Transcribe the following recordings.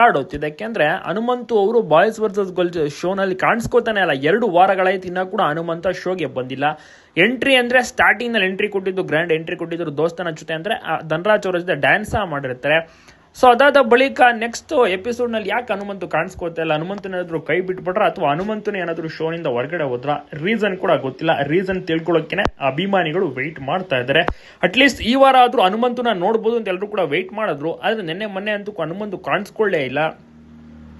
Card ಅಂದ್ರೆ ಹನುಮಂತು ಅವರು boys versus show ಶೋನಲ್ಲಿ ಕಾಣಿಸ್ಕೋತಾನೆ ಅಲ್ಲ. ಎರಡು ವಾರಗಳಾಯ್ತು ಇನ್ನ ಕೂಡ ಹನುಮಂತ ಶೋಗೆ ಬಂದಿಲ್ಲ. ಎಂಟ್ರಿ ಅಂದ್ರೆ ಸ್ಟಾರ್ಟಿಂಗ್ನಲ್ಲಿ ಎಂಟ್ರಿ ಕೊಟ್ಟಿದ್ದು ಗ್ರ್ಯಾಂಡ್ ಎಂಟ್ರಿ ಕೊಟ್ಟಿದ್ರು ದೋಸ್ತನ ಜೊತೆ ಅಂದ್ರೆ ಧನರಾಜ್ ಅವರ ಜೊತೆ ಡ್ಯಾನ್ಸ್ ಮಾಡಿರ್ತಾರೆ. ಸೊ ಅದಾದ ಬಳಿಕ ನೆಕ್ಸ್ಟ್ ಎಪಿಸೋಡ್ನಲ್ಲಿ ಯಾಕೆ ಹನುಮಂತು ಕಾಣಿಸ್ಕೊತಾ ಇಲ್ಲ? ಹನುಮಂತನ ಏನಾದ್ರು ಕೈ ಬಿಟ್ಬಿಟ್ರ? ಅಥವಾ ಹನುಮಂತನ ಏನಾದರೂ ಶೋನಿಂದ ಹೊರಗಡೆ ಹೋದ್ರ? ರೀಸನ್ ಕೂಡ ಗೊತ್ತಿಲ್ಲ. ರೀಸನ್ ತಿಳ್ಕೊಳ್ಳೋಕೆ ಅಭಿಮಾನಿಗಳು ವೆಯ್ಟ್ ಮಾಡ್ತಾ ಇದ್ದಾರೆ ಅಟ್ಲೀಸ್ಟ್ ಈ ವಾರ ಆದ್ರೂ ಹನುಮಂತನ ನೋಡ್ಬೋದು ಅಂತ ಎಲ್ಲರೂ ಕೂಡ ವೆಯ್ಟ್ ಮಾಡಿದ್ರು. ಆದ್ರೆ ನಿನ್ನೆ, ಮೊನ್ನೆ ಅಂತೂ ಹನುಮಂತು ಕಾಣಿಸ್ಕೊಳ್ಳೇ ಇಲ್ಲ.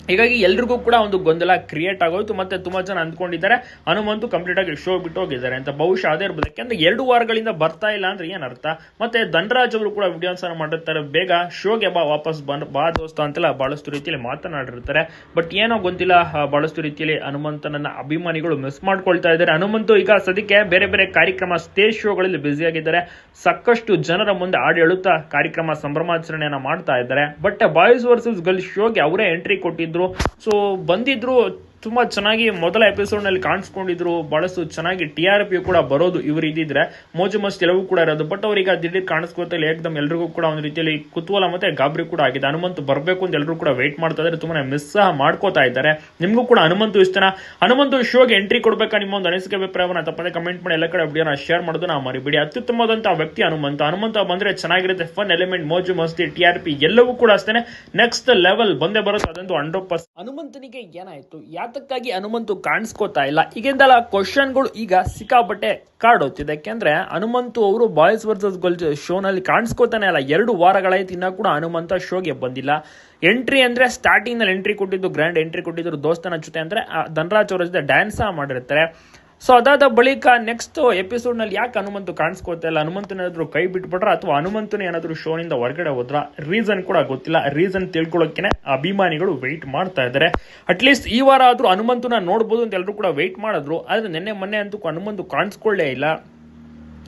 ಹೀಗಾಗಿ ಎಲ್ರಿಗೂ ಕೂಡ ಒಂದು ಗೊಂದಲ ಕ್ರಿಯೇಟ್ ಆಗೋಯ್ತು ಮತ್ತೆ ತುಂಬಾ ಜನ ಅಂದ್ಕೊಂಡಿದ್ದಾರೆ ಹನುಮಂತು ಕಂಪ್ಲೀಟ್ ಆಗಿ ಶೋ ಬಿಟ್ಟು ಹೋಗಿದ್ದಾರೆ ಅಂತ. ಬಹುಶಃ ಅದೇ ಇರ್ಬೋದು ಯಾಕೆಂದ್ರೆ ಎರಡು ವಾರಗಳಿಂದ ಬರ್ತಾ ಇಲ್ಲ ಅಂದ್ರೆ ಏನರ್ಥ ಮತ್ತೆ ಧನರಾಜ್ ಅವರು ಕೂಡ ವಿಡಿಯೋಸ್ ಮಾಡಿರ್ತಾರೆ ಬೇಗ ಶೋಗೆ ಬಾ ವಾಪಸ್ ಬಂದ್ ಬಾ ದೋಸ್ತ ಅಂತೆಲ್ಲ ಬಹಳಷ್ಟು ರೀತಿಯಲ್ಲಿ ಮಾತನಾಡಿರ್ತಾರೆ. ಬಟ್ ಏನೋ ಗೊತ್ತಿಲ್ಲ ಆ, ಬಹಳಷ್ಟು ರೀತಿಯಲ್ಲಿ ಹನುಮಂತನನ್ನ ಅಭಿಮಾನಿಗಳು ಮಿಸ್ ಮಾಡ್ಕೊಳ್ತಾ ಇದ್ದಾರೆ. ಹನುಮಂತು ಈಗ ಸದ್ಯಕ್ಕೆ ಬೇರೆ ಬೇರೆ ಕಾರ್ಯಕ್ರಮ ಸ್ಟೇಜ್ ಶೋಗಳಲ್ಲಿ ಬ್ಯುಸಿ ಆಗಿದ್ದಾರೆ. ಸಾಕಷ್ಟು ಜನರ ಮುಂದೆ ಹಾಡು ಹೇಳುತ್ತಾ ಕಾರ್ಯಕ್ರಮ ಸಂಭ್ರಮಾಚರಣೆಯನ್ನ ಮಾಡ್ತಾ ಇದ್ದಾರೆ. ಬಟ್ ಬಾಯ್ಸ್ ವರ್ಸಸ್ ಗರ್ಲ್ಸ್ ಶೋಗೆ ಅವರೇ ಎಂಟ್ರಿ ಕೊಟ್ಟಿದ್ರು ಸೊ ಬಂದಿದ್ರು ತುಂಬಾ ಚೆನ್ನಾಗಿ ಮೊದಲ ಎಪಿಸೋಡ್ನಲ್ಲಿ ಕಾಣಿಸ್ಕೊಂಡಿದ್ರು. ಬಹಳಷ್ಟು ಚೆನ್ನಾಗಿ ಟಿ ಆರ್ ಪಿ ಕೂಡ ಬರೋದು ಇವರು ಇದ್ದಿದ್ರೆ. ಮೋಜು ಮಸ್ತ್ ಎಲ್ಲವೂ ಕೂಡ ಇರೋದು. ಬಟ್ ಅವ್ರಿಗೆ ದಿಢೀರ್ ಇಲ್ಲ. ಏಕದಮ್ ಎಲ್ರಿಗೂ ಕೂಡ ಒಂದು ರೀತಿಯಲ್ಲಿ ಕುತೂಹಲ ಮತ್ತೆ ಗಾಬರಿ ಕೂಡ ಆಗಿದೆ. ಹನುಮಂತು ಬರಬೇಕು ಅಂತ ಎಲ್ಲರೂ ಕೂಡ ವೇಟ್ ಮಾಡ್ತಾ ಇದ್ದಾರೆ ತುಂಬಾ ಮಿಸ್ ಸಹ ಮಾಡ್ಕೋತಾ ಇದ್ದಾರೆ. ನಿಮಗೂ ಕೂಡ ಹನುಮಂತು ಇಷ್ಟನ ಹನುಮಂತು ಶೋಗೆ ಎಂಟ್ರಿ ಕೊಡಬೇಕಾ? ನಿಮ್ಮ ಒಂದು ಅನಿಸಿಕೆ, ಅಭಿಪ್ರಾಯವನ್ನ ತಪ್ಪದೆ ಕಮೆಂಟ್ ಮಾಡಿ. ಎಲ್ಲ ಕಡೆ ವಿಡಿಯೋನ ಶೇರ್ ಮಾಡೋದು ನಾವು ಮರಿಬಿಡಿ. ಅತ್ಯುತ್ತಮವಾದಂತಹ ವ್ಯಕ್ತಿ ಹನುಮಂತ. ಹನುಮಂತ ಬಂದ್ರೆ ಚೆನ್ನಾಗಿರುತ್ತೆ. ಫನ್ ಎಲಿಮೆಂಟ್ ಮೋಜು ಮಸ್ತಿ ಟಿ ಆರ್ ಪಿ ಎಲ್ಲವೂ ಕೂಡ ಅಷ್ಟೇ ನೆಕ್ಸ್ಟ್ ಲೆವೆಲ್ ಬಂದೇ ಬರೋದು ಅದಂತೂ ಹಂಡ್ರೆಡ್ ಪರ್ಸೆಂಟ್ ಹನುಮಂತನಿಗೆ ಏನಾಯ್ತು? ಯಾತಕ್ಕಾಗಿ ಹನುಮಂತು ಕಾಣಿಸ್ಕೋತಾ ಇಲ್ಲ. ಈಗಿಂದಲ್ಲ ಕ್ವಶನ್ಗಳು ಈಗ ಸಿಕ್ಕಾಪಟ್ಟೆ ಕಾರ್ಡ್ ಓದ್ತಿದೆ ಯಾಕೆಂದ್ರೆ ಹನುಮಂತು ಅವರು ಬಾಯ್ಸ್ ವರ್ಸಸ್ ಗರ್ಲ್ಸ್ ಶೋನಲ್ಲಿ ಕಾಣಿಸ್ಕೋತಾನೆ ಅಲ್ಲ. ಎರಡು ವಾರಗಳಾಯ್ತು ಇನ್ನೂ ಕೂಡ ಹನುಮಂತ ಶೋಗೆ ಬಂದಿಲ್ಲ. ಎಂಟ್ರಿ ಅಂದ್ರೆ ಸ್ಟಾರ್ಟಿಂಗ್ನಲ್ಲಿ ಎಂಟ್ರಿ ಕೊಟ್ಟಿದ್ದು ಗ್ರ್ಯಾಂಡ್ ಎಂಟ್ರಿ ಕೊಟ್ಟಿದ್ರು ದೋಸ್ತನ ಜೊತೆ. ಅಂದ್ರೆ ಧನರಾಜ್ ಅವರ ಜೊತೆ ಡ್ಯಾನ್ಸ್ ಮಾಡಿರ್ತಾರೆ. ಸೊ ಅದಾದ ಬಳಿಕ ನೆಕ್ಸ್ಟ್ ಎಪಿಸೋಡ್ನಲ್ಲಿ ಯಾಕೆ ಹನುಮಂತು ಕಾಣಿಸ್ಕೊತಾ ಇಲ್ಲ? ಹನುಮಂತನ ಏನಾದ್ರು ಕೈ ಬಿಟ್ಬಿಟ್ರ? ಅಥವಾ ಹನುಮಂತನ ಏನಾದರೂ ಶೋನಿಂದ ಹೊರಗಡೆ ಹೋದ್ರ? ರೀಸನ್ ಕೂಡ ಗೊತ್ತಿಲ್ಲ. ರೀಸನ್ ತಿಳ್ಕೊಳ್ಳೋಕೆನೆ ಅಭಿಮಾನಿಗಳು ವೆಯ್ಟ್ ಮಾಡ್ತಾ ಇದ್ದಾರೆ. ಅಟ್ಲೀಸ್ಟ್ ಈ ವಾರ ಆದರೂ ಹನುಮಂತನ ನೋಡ್ಬೋದು ಅಂತ ಎಲ್ಲರೂ ಕೂಡ ವೆಯ್ಟ್ ಮಾಡಿದ್ರು. ಆದ್ರೆ ನಿನ್ನೆ, ಮೊನ್ನೆ ಅಂತೂ ಹನುಮಂತು ಕಾಣಿಸ್ಕೊಳ್ಳೇ ಇಲ್ಲ.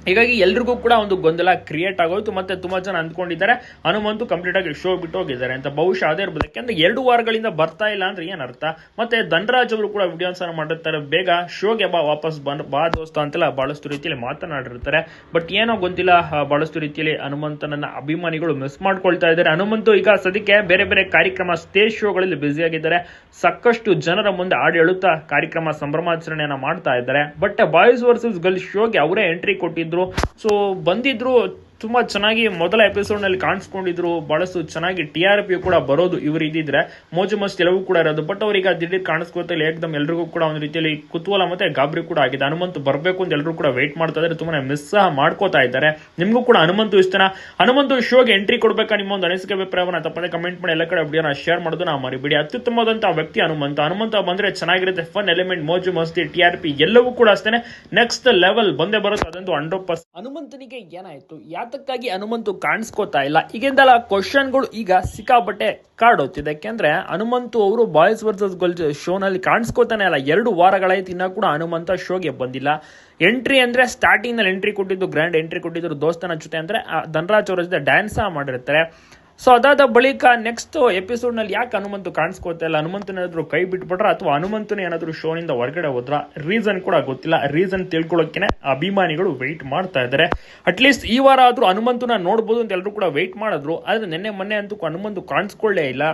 ಹೀಗಾಗಿ ಎಲ್ರಿಗೂ ಕೂಡ ಒಂದು ಗೊಂದಲ ಕ್ರಿಯೇಟ್ ಆಗೋಯ್ತು ಮತ್ತೆ ತುಂಬಾ ಜನ ಅಂದ್ಕೊಂಡಿದ್ದಾರೆ ಹನುಮಂತು ಕಂಪ್ಲೀಟ್ ಆಗಿ ಶೋ ಬಿಟ್ಟು ಹೋಗಿದ್ದಾರೆ ಅಂತ. ಬಹುಶಃ ಅದೇ ಇರ್ಬೋದು ಯಾಕೆಂದ್ರೆ ಎರಡು ವಾರಗಳಿಂದ ಬರ್ತಾ ಇಲ್ಲ ಅಂದ್ರೆ ಏನರ್ಥ ಮತ್ತೆ ಧನರಾಜ್ ಅವರು ಕೂಡ ವಿಡಿಯೋಸ್ ಮಾಡಿರ್ತಾರೆ. ಬೇಗ ಶೋಗೆ ಬಾ ವಾಪಸ್ ಬಂದು ಬಾ ದೋಸ್ತ ಅಂತೆಲ್ಲ ಬಹಳಷ್ಟು ರೀತಿಯಲ್ಲಿ ಮಾತನಾಡಿರ್ತಾರೆ. ಬಟ್ ಏನೋ ಗೊತ್ತಿಲ್ಲ ಆ, ಬಹಳಷ್ಟು ರೀತಿಯಲ್ಲಿ ಹನುಮಂತನನ್ನ ಅಭಿಮಾನಿಗಳು ಮಿಸ್ ಮಾಡ್ಕೊಳ್ತಾ ಇದ್ದಾರೆ. ಹನುಮಂತು ಈಗ ಸದ್ಯಕ್ಕೆ ಬೇರೆ ಬೇರೆ ಕಾರ್ಯಕ್ರಮ ಸ್ಟೇಜ್ ಶೋಗಳಲ್ಲಿ ಬ್ಯುಸಿ ಆಗಿದ್ದಾರೆ. ಸಾಕಷ್ಟು ಜನರ ಮುಂದೆ ಆಡಿ ಕಾರ್ಯಕ್ರಮ ಸಂಭ್ರಮಾಚರಣೆಯನ್ನ ಮಾಡ್ತಾ ಇದ್ದಾರೆ. ಬಟ್ ಬಾಯ್ಸ್ ವರ್ಸಸ್ ಗರ್ಲ್ಸ್ ಶೋಗೆ ಅವರೇ ಎಂಟ್ರಿ ಕೊಟ್ಟಿದ್ರು ಸೊ ಬಂದಿದ್ರು ತುಂಬಾ ಚೆನ್ನಾಗಿ ಮೊದಲ ಎಪಿಸೋಡ್ನಲ್ಲಿ ಕಾಣಿಸ್ಕೊಂಡಿದ್ರು, ಬಹಳಷ್ಟು ಚೆನ್ನಾಗಿ ಟಿ ಆರ್ ಪಿ ಕೂಡ ಬರೋದು ಇವರು ಇದ್ದಿದ್ರೆ ಮೋಜು ಮಸ್ತ್ ಎಲ್ಲವೂ ಕೂಡ ಇರೋದು ಬಟ್ ಅವ್ರಿಗೆ ದಿಢೀರ್ ಕಾಣಿಸ್ಕೊತಲ್ಲಿ ಏಕದಮ್ ಎಲ್ರಿಗೂ ಕೂಡ ಒಂದು ರೀತಿಯಲ್ಲಿ ಕುತೂಹಲ ಮತ್ತೆ ಗಾಬರಿ ಕೂಡ ಆಗಿದೆ. ಹನುಮಂತು ಬರಬೇಕು ಅಂತ ಎಲ್ಲರೂ ಕೂಡ ವೇಟ್ ಮಾಡ್ತಾ ಇದ್ದಾರೆ ತುಂಬಾ ಮಿಸ್ ಸಹ ಮಾಡ್ಕೋತಾ ಇದ್ದಾರೆ. ನಿಮಗೂ ಕೂಡ ಹನುಮಂತು ಇಷ್ಟನ ಹನುಮಂತು ಶೋಗೆ ಎಂಟ್ರಿ ಕೊಡ್ಬೇಕಾ ನಿಮ್ಮ ಒಂದು ಅನಿಸಿಕೆ, ಅಭಿಪ್ರಾಯವನ್ನ ತಪ್ಪದೆ ಕಮೆಂಟ್ ಮಾಡಿ, ಎಲ್ಲ ಕಡೆ ವಿಡಿಯೋನ ಶೇರ್ ಮಾಡೋದು ನಾ ಮರಿಬಿಡಿ. ಅತ್ಯುತ್ತಮವಾದಂತಹ ವ್ಯಕ್ತಿ ಹನುಮಂತ. ಹನುಮಂತ ಬಂದ್ರೆ ಚೆನ್ನಾಗಿರುತ್ತೆ ಫನ್ ಎಲಿಮೆಂಟ್ ಮೋಜು ಮಸ್ತಿ ಟಿ ಆರ್ ಪಿ ಎಲ್ಲವೂ ಕೂಡ ಅಷ್ಟೇ ನೆಕ್ಸ್ಟ್ ಲೆವೆಲ್ ಬಂದೇ ಬರುತ್ತೆ, ಅದಂತೂ ಹಂಡ್ರೆಡ್ ಪರ್ಸೆಂಟ್ ಹನುಮಂತನಿಗೆ ಏನಾಯ್ತು? ಯಾತಕ್ಕಾಗಿ ಹನುಮಂತು ಕಾಣಿಸ್ಕೋತಾ ಇಲ್ಲ. ಈಗಿಂದಲ್ಲ ಕ್ವಶನ್ಗಳು ಈಗ ಸಿಕ್ಕಾಪಟ್ಟೆ ಕಾರ್ಡ್ ಓದ್ತಿದೆ ಯಾಕೆಂದ್ರೆ ಹನುಮಂತು ಅವರು ಬಾಯ್ಸ್ ವರ್ಸಸ್ ಗರ್ಲ್ಸ್ ಶೋನಲ್ಲಿ ಕಾಣಿಸ್ಕೋತಾನೆ ಅಲ್ಲ ಎರಡು ವಾರಗಳಾಯ್ತು ಇನ್ನೂ ಕೂಡ ಹನುಮಂತ ಶೋಗೆ ಬಂದಿಲ್ಲ. ಎಂಟ್ರಿ ಅಂದ್ರೆ ಸ್ಟಾರ್ಟಿಂಗ್ನಲ್ಲಿ ಎಂಟ್ರಿ ಕೊಟ್ಟಿದ್ದು ಗ್ರ್ಯಾಂಡ್ ಎಂಟ್ರಿ ಕೊಟ್ಟಿದ್ರು ದೋಸ್ತನ ಜೊತೆ ಅಂದ್ರೆ ಧನರಾಜ್ ಅವರ ಜೊತೆ ಡ್ಯಾನ್ಸ್ ಮಾಡಿರ್ತಾರೆ. ಸೊ ಅದಾದ ಬಳಿಕ ನೆಕ್ಸ್ಟ್ ಎಪಿಸೋಡ್ನಲ್ಲಿ ಯಾಕೆ ಹನುಮಂತು ಕಾಣಿಸ್ಕೊತಾ ಇಲ್ಲ? ಹನುಮಂತನ ಏನಾದ್ರು ಕೈ ಬಿಟ್ಬಿಟ್ರ? ಅಥವಾ ಹನುಮಂತನ ಏನಾದ್ರು ಶೋನಿಂದ ಹೊರಗಡೆ ಹೋದ್ರ? ರೀಸನ್ ಕೂಡ ಗೊತ್ತಿಲ್ಲ. ರೀಸನ್ ತಿಳ್ಕೊಳ್ಳೋಕೆ ಅಭಿಮಾನಿಗಳು ವೆಯ್ಟ್ ಮಾಡ್ತಾ ಇದ್ದಾರೆ. ಅಟ್ಲೀಸ್ಟ್ ಈ ವಾರ ಆದ್ರೂ ಹನುಮಂತನ ನೋಡ್ಬೋದು ಅಂತ ಎಲ್ಲರೂ ಕೂಡ ವೆಯ್ಟ್ ಮಾಡಿದ್ರು. ಆದ್ರೆ ನಿನ್ನೆ, ಮೊನ್ನೆ ಅಂತೂ ಹನುಮಂತು ಕಾಣಿಸ್ಕೊಳ್ಳೇ ಇಲ್ಲ.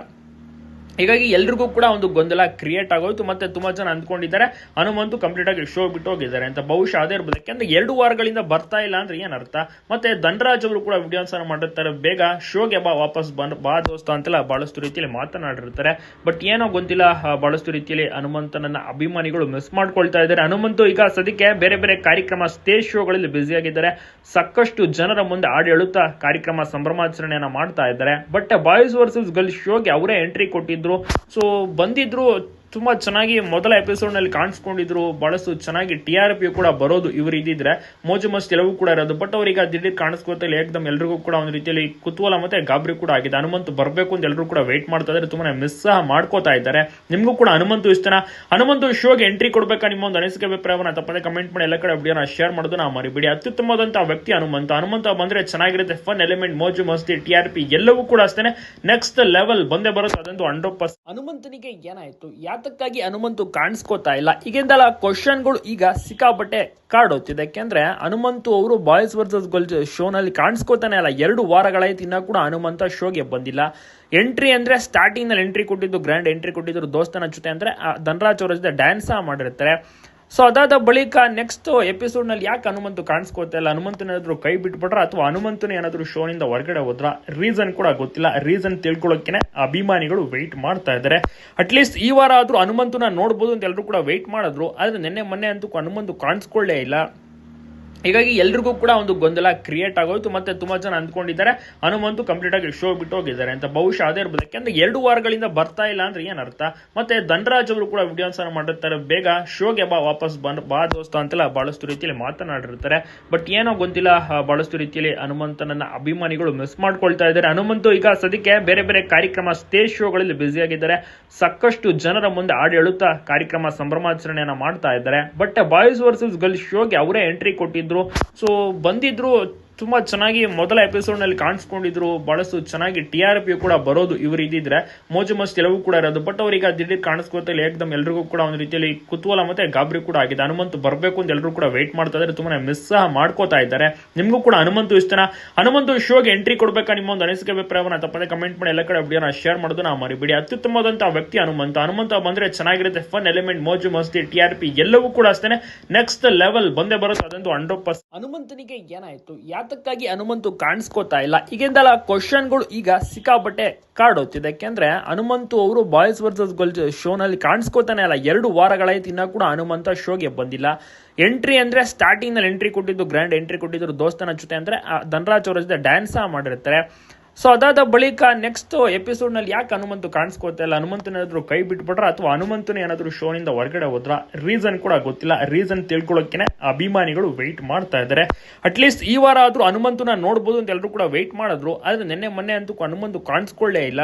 ಹೀಗಾಗಿ ಎಲ್ರಿಗೂ ಕೂಡ ಒಂದು ಗೊಂದಲ ಕ್ರಿಯೇಟ್ ಆಗೋಯ್ತು ಮತ್ತೆ ತುಂಬಾ ಜನ ಅಂದ್ಕೊಂಡಿದ್ದಾರೆ ಹನುಮಂತು ಕಂಪ್ಲೀಟ್ ಆಗಿ ಶೋ ಬಿಟ್ಟು ಹೋಗಿದ್ದಾರೆ ಅಂತ. ಬಹುಶಃ ಅದೇ ಇರ್ಬೋದು ಯಾಕೆಂದ್ರೆ ಎರಡು ವಾರಗಳಿಂದ ಬರ್ತಾ ಇಲ್ಲ ಅಂದ್ರೆ ಏನರ್ಥ? ಮತ್ತೆ ಧನರಾಜ್ ಅವರು ಕೂಡ ವಿಡಿಯೋಸ್ ಮಾಡಿರ್ತಾರೆ ಬೇಗ ಶೋಗೆ ಬಾ ವಾಪಸ್ ಬಂದ್ ಬಾ ದೋಸ್ತ ಅಂತೆಲ್ಲ ಬಹಳಷ್ಟು ರೀತಿಯಲ್ಲಿ ಮಾತನಾಡಿರ್ತಾರೆ. ಬಟ್ ಏನೋ ಗೊತ್ತಿಲ್ಲ ಆ, ಬಹಳಷ್ಟು ರೀತಿಯಲ್ಲಿ ಹನುಮಂತನನ್ನ ಅಭಿಮಾನಿಗಳು ಮಿಸ್ ಮಾಡ್ಕೊಳ್ತಾ ಇದ್ದಾರೆ. ಹನುಮಂತು ಈಗ ಸದ್ಯಕ್ಕೆ ಬೇರೆ ಬೇರೆ ಕಾರ್ಯಕ್ರಮ ಸ್ಟೇಜ್ ಶೋಗಳಲ್ಲಿ ಬ್ಯುಸಿ ಆಗಿದ್ದಾರೆ. ಸಾಕಷ್ಟು ಜನರ ಮುಂದೆ ಹಾಡು ಹೇಳುತ್ತಾ ಕಾರ್ಯಕ್ರಮ ಸಂಭ್ರಮಾಚರಣೆಯನ್ನ ಮಾಡ್ತಾ ಇದ್ದಾರೆ. ಬಟ್ ಬಾಯ್ಸ್ ವರ್ಸಸ್ ಗರ್ಲ್ಸ್ ಶೋಗೆ ಅವರೇ ಎಂಟ್ರಿ ಕೊಟ್ಟಿದ್ರು ಸೊ ಬಂದಿದ್ರು ತುಂಬಾ ಚೆನ್ನಾಗಿ ಮೊದಲ ಎಪಿಸೋಡ್ನಲ್ಲಿ ಕಾಣಿಸ್ಕೊಂಡಿದ್ರು. ಬಹಳಷ್ಟು ಚೆನ್ನಾಗಿ ಟಿ ಆರ್ ಪಿ ಕೂಡ ಬರೋದು ಇವರು ಇದ್ದಿದ್ರೆ. ಮೋಜು ಮಸ್ತ್ ಎಲ್ಲವೂ ಕೂಡ ಇರೋದು. ಬಟ್ ಅವ್ರಿಗೆ ದಿಢೀರ್ ಕಾಣಿಸ್ಕೊತಲ್ಲಿ ಏಕದಮ್ ಎಲ್ರಿಗೂ ಕೂಡ ಒಂದು ರೀತಿಯಲ್ಲಿ ಕುತೂಹಲ ಮತ್ತೆ ಗಾಬರಿ ಕೂಡ ಆಗಿದೆ. ಹನುಮಂತು ಬರಬೇಕು ಅಂತ ಎಲ್ಲರೂ ಕೂಡ ವೇಟ್ ಮಾಡ್ತಾ ಇದ್ದಾರೆ. ತುಂಬಾ ಮಿಸ್ ಸಹ ಮಾಡ್ಕೋತಾ ಇದ್ದಾರೆ. ನಿಮಗೂ ಕೂಡ ಹನುಮಂತು ಇಷ್ಟನ ಹನುಮಂತು ಶೋಗೆ ಎಂಟ್ರಿ ಕೊಡಬೇಕಾ? ನಿಮ್ಮ ಒಂದು ಅನಿಸಿಕೆ ಅಭಿಪ್ರಾಯವನ್ನ ತಪ್ಪದೆ ಕಮೆಂಟ್ ಮಾಡಿ. ಎಲ್ಲ ಕಡೆ ವಿಡಿಯೋನ ಶೇರ್ ಮಾಡೋದು ನಾವು ಮರಿಬೇಡಿ. ಅತ್ಯುತ್ತಮವಾದಂತಹ ವ್ಯಕ್ತಿ ಹನುಮಂತ. ಹನುಮಂತ ಬಂದ್ರೆ ಚೆನ್ನಾಗಿರುತ್ತೆ. ಫನ್ ಎಲಿಮೆಂಟ್ ಮೋಜು ಮಸ್ತಿ ಟಿ ಆರ್ ಪಿ ಎಲ್ಲವೂ ಕೂಡ ಅಷ್ಟೇ ನೆಕ್ಸ್ಟ್ ಲೆವೆಲ್ ಬಂದೇ ಬರುತ್ತೆ. ಅದಂತೂ ಹಂಡ್ರೆಡ್ ಪರ್ಸೆಂಟ್ ಹನುಮಂತನಿಗೆ ಏನಾಯ್ತು? ಯಾತಕ್ಕಾಗಿ ಹನುಮಂತು ಕಾಣಿಸ್ಕೋತಾ ಇಲ್ಲ. ಈಗಿಂದಲ್ಲ ಕ್ವಶನ್ಗಳು ಈಗ ಸಿಕ್ಕಾಪಟ್ಟೆ ಕಾಡೋತಿದೆ ಯಾಕೆಂದ್ರೆ ಹನುಮಂತು ಅವರು ಬಾಯ್ಸ್ ವರ್ಸಸ್ ಗರ್ಲ್ಸ್ ಶೋನಲ್ಲಿ ಕಾಣಿಸ್ಕೋತಾನೆ ಅಲ್ಲ. ಎರಡು ವಾರಗಳಾಯ್ತು ಇನ್ನೂ ಕೂಡ ಹನುಮಂತ ಶೋಗೆ ಬಂದಿಲ್ಲ. ಎಂಟ್ರಿ ಅಂದ್ರೆ ಸ್ಟಾರ್ಟಿಂಗ್ನಲ್ಲಿ ಎಂಟ್ರಿ ಕೊಟ್ಟಿದ್ದು ಗ್ರ್ಯಾಂಡ್ ಎಂಟ್ರಿ ಕೊಟ್ಟಿದ್ರು ದೋಸ್ತನ ಜೊತೆ ಅಂದ್ರೆ ಧನರಾಜ್ ಅವರ ಜೊತೆ ಡ್ಯಾನ್ಸ್ ಮಾಡಿರ್ತಾರೆ. ಸೊ ಅದಾದ ಬಳಿಕ ನೆಕ್ಸ್ಟ್ ಎಪಿಸೋಡ್ನಲ್ಲಿ ಯಾಕೆ ಹನುಮಂತು ಕಾಣಿಸ್ಕೋತಾ ಇಲ್ಲ? ಹನುಮಂತನ ಏನಾದ್ರು ಕೈ ಬಿಟ್ಬಿಟ್ರ? ಅಥವಾ ಹನುಮಂತನ ಏನಾದರೂ ಶೋನಿಂದ ಹೊರಗಡೆ ಹೋದ್ರ? ರೀಸನ್ ಕೂಡ ಗೊತ್ತಿಲ್ಲ. ರೀಸನ್ ತಿಳ್ಕೊಳ್ಳೋಕೆ ಅಭಿಮಾನಿಗಳು ವೆಯ್ಟ್ ಮಾಡ್ತಾ ಇದ್ದಾರೆ. ಅಟ್ಲೀಸ್ಟ್ ಈ ವಾರ ಆದ್ರೂ ಹನುಮಂತನ ನೋಡ್ಬೋದು ಅಂತ ಎಲ್ಲರೂ ಕೂಡ ವೆಯ್ಟ್ ಮಾಡಿದ್ರು. ಆದ್ರೆ ನಿನ್ನೆ, ಮೊನ್ನೆ ಅಂತೂ ಹನುಮಂತು ಕಾಣಿಸ್ಕೊಳ್ಳೇ ಇಲ್ಲ. ಹೀಗಾಗಿ ಎಲ್ರಿಗೂ ಕೂಡ ಒಂದು ಗೊಂದಲ ಕ್ರಿಯೇಟ್ ಆಗೋಯ್ತು, ಮತ್ತೆ ತುಂಬಾ ಜನ ಅಂದ್ಕೊಂಡಿದ್ದಾರೆ, ಹನುಮಂತು ಕಂಪ್ಲೀಟ್ ಆಗಿ ಶೋ ಬಿಟ್ಟು ಹೋಗಿದ್ದಾರೆ ಅಂತ. ಬಹುಶಃ ಅದೇ ಇರ್ಬೋದು ಯಾಕೆಂದ್ರೆ ಎರಡು ವಾರಗಳಿಂದ ಬರ್ತಾ ಇಲ್ಲ ಅಂದ್ರೆ ಏನರ್ಥ? ಮತ್ತೆ ಧನರಾಜ್ ಅವರು ಕೂಡ ವಿಡಿಯೋಸ್ ಮಾಡಿರ್ತಾರೆ. ಬೇಗ ಶೋಗೆ ಬಾ, ವಾಪಸ್ ಬಂದ್ ಬಾ ದೋಸ್ತ ಅಂತೆಲ್ಲ ಬಹಳಷ್ಟು ರೀತಿಯಲ್ಲಿ ಮಾತನಾಡಿರ್ತಾರೆ. ಬಟ್ ಏನೋ ಗೊತ್ತಿಲ್ಲ ಬಹಳಷ್ಟು ರೀತಿಯಲ್ಲಿ ಹನುಮಂತನನ್ನ ಅಭಿಮಾನಿಗಳು ಮಿಸ್ ಮಾಡ್ಕೊಳ್ತಾ ಇದ್ದಾರೆ. ಹನುಮಂತು ಈಗ ಸದ್ಯಕ್ಕೆ ಬೇರೆ ಬೇರೆ ಕಾರ್ಯಕ್ರಮ ಸ್ಟೇಜ್ ಶೋಗಳಲ್ಲಿ ಬ್ಯುಸಿ ಆಗಿದ್ದಾರೆ. ಸಾಕಷ್ಟು ಜನರ ಮುಂದೆ ಹಾಡು ಹೇಳುತ್ತಾ ಕಾರ್ಯಕ್ರಮ ಸಂಭ್ರಮಾಚರಣೆಯನ್ನ ಮಾಡ್ತಾ ಇದ್ದಾರೆ. ಬಟ್ ಬಾಯ್ಸ್ ವರ್ಸಸ್ ಗರ್ಲ್ಸ್ ಶೋಗೆ ಅವರೇ ಎಂಟ್ರಿ ಕೊಟ್ಟಿದ್ರು ಸೊ ಬಂದಿದ್ರು ತುಂಬಾ ಚೆನ್ನಾಗಿ ಮೊದಲ ಎಪಿಸೋಡ್ನಲ್ಲಿ ಕಾಣಿಸ್ಕೊಂಡಿದ್ರು, ಬಹಳಷ್ಟು ಚೆನ್ನಾಗಿ ಟಿ ಆರ್ ಪಿ ಕೂಡ ಬರೋದು ಇವರು ಇದ್ದಿದ್ರೆ. ಮೋಜು ಮಸ್ತ್ ಎಲ್ಲವೂ ಕೂಡ ಇರೋದು. ಬಟ್ ಅವ್ರೀಗ ದಿಢೀರ್ ಇಲ್ಲ, ಏಕದಮ್ ಎಲ್ರಿಗೂ ಕೂಡ ಒಂದು ರೀತಿಯಲ್ಲಿ ಕುತೂಹಲ ಮತ್ತೆ ಗಾಬರಿ ಕೂಡ ಆಗಿದೆ. ಹನುಮಂತ್ ಬರಬೇಕು ಅಂತ ಎಲ್ಲರೂ ಕೂಡ ವೇಟ್ ಮಾಡ್ತಾ ಇದ್ದಾರೆ ತುಂಬಾ ಮಿಸ್ ಸಹ ಮಾಡ್ಕೋತಾ ಇದ್ದಾರೆ. ನಿಮಗೂ ಕೂಡ ಹನುಮಂತು ಇಷ್ಟನ? ಹನುಮಂತು ಶೋಗೆ ಎಂಟ್ರಿ ಕೊಡಬೇಕಾ ನಿಮ್ಮ ಒಂದು ಅನಿಸಿಕೆ ಅಭಿಪ್ರಾಯವನ್ನ ತಪ್ಪದೆ ಕಮೆಂಟ್ ಮಾಡಿ ಎಲ್ಲ ಕಡೆ ವಿಡಿಯೋನ ಶೇರ್ ಮಾಡೋದು ನಾ ಮರಿಬೇಡಿ. ಅತ್ಯುತ್ತಮವಾದಂತಹ ವ್ಯಕ್ತಿ ಹನುಮಂತ. ಹನುಮಂತ ಬಂದ್ರೆ ಚೆನ್ನಾಗಿರುತ್ತೆ ಫನ್ ಎಲಿಮೆಂಟ್ ಮೋಜು ಮಸ್ತಿ ಟಿ ಆರ್ ಪಿ ಎಲ್ಲವೂ ಕೂಡ ಅಷ್ಟೇ ನೆಕ್ಸ್ಟ್ ಲೆವೆಲ್ ಬಂದೇ ಬರುತ್ತೆ, ಅದಂತೂ ಹಂಡ್ರೆಡ್ ಪರ್ಸೆಂಟ್ ಹನುಮಂತನಿಗೆ ಏನಾಯ್ತು? ಯಾತಕ್ಕಾಗಿ ಹನುಮಂತು ಕಾಣಿಸ್ಕೋತಾ ಇಲ್ಲ. ಈಗಿಂದಲ್ಲ ಕ್ವಶನ್ಗಳು ಈಗ ಸಿಕ್ಕಾಪಟ್ಟೆ ಕಾಡುತ್ತಿದೆ. ಯಾಕೆಂದ್ರೆ ಹನುಮಂತು ಅವರು ಬಾಯ್ಸ್ ವರ್ಸಸ್ ಗರ್ಲ್ಸ್ ಶೋನಲ್ಲಿ ಕಾಣಿಸ್ಕೋತಾನೆ ಅಲ್ಲ. ಎರಡು ವಾರಗಳಾಯ್ತು ಇನ್ನೂ ಕೂಡ ಹನುಮಂತ ಶೋಗೆ ಬಂದಿಲ್ಲ. ಎಂಟ್ರಿ ಅಂದ್ರೆ ಸ್ಟಾರ್ಟಿಂಗ್ನಲ್ಲಿ ಎಂಟ್ರಿ ಕೊಟ್ಟಿದ್ದು ಗ್ರ್ಯಾಂಡ್ ಎಂಟ್ರಿ ಕೊಟ್ಟಿದ್ರು ದೋಸ್ತನ ಜೊತೆ ಅಂದ್ರೆ ಧನರಾಜ್ ಅವರ ಜೊತೆ ಡ್ಯಾನ್ಸ್ ಮಾಡಿರ್ತಾರೆ. ಸೊ ಅದಾದ ಬಳಿಕ ನೆಕ್ಸ್ಟ್ ಎಪಿಸೋಡ್ನಲ್ಲಿ ಯಾಕೆ ಹನುಮಂತು ಕಾಣಿಸ್ಕೊತಾ ಇಲ್ಲ? ಹನುಮಂತನ ಏನಾದ್ರು ಕೈ ಬಿಟ್ಬಿಟ್ರ? ಅಥವಾ ಹನುಮಂತನ ಏನಾದರೂ ಶೋನಿಂದ ಹೊರಗಡೆ ಹೋದ್ರ? ರೀಸನ್ ಕೂಡ ಗೊತ್ತಿಲ್ಲ. ರೀಸನ್ ತಿಳ್ಕೊಳ್ಳೋಕೆ ಅಭಿಮಾನಿಗಳು ವೆಯ್ಟ್ ಮಾಡ್ತಾ ಇದ್ದಾರೆ. ಅಟ್ಲೀಸ್ಟ್ ಈ ವಾರ ಆದ್ರೂ ಹನುಮಂತನ ನೋಡ್ಬೋದು ಅಂತ ಎಲ್ಲರೂ ಕೂಡ ವೆಯ್ಟ್ ಮಾಡಿದ್ರು. ಆದ್ರೆ ನಿನ್ನೆ, ಮೊನ್ನೆ ಅಂತೂ ಹನುಮಂತು ಕಾಣಿಸ್ಕೊಳ್ಳೇ ಇಲ್ಲ.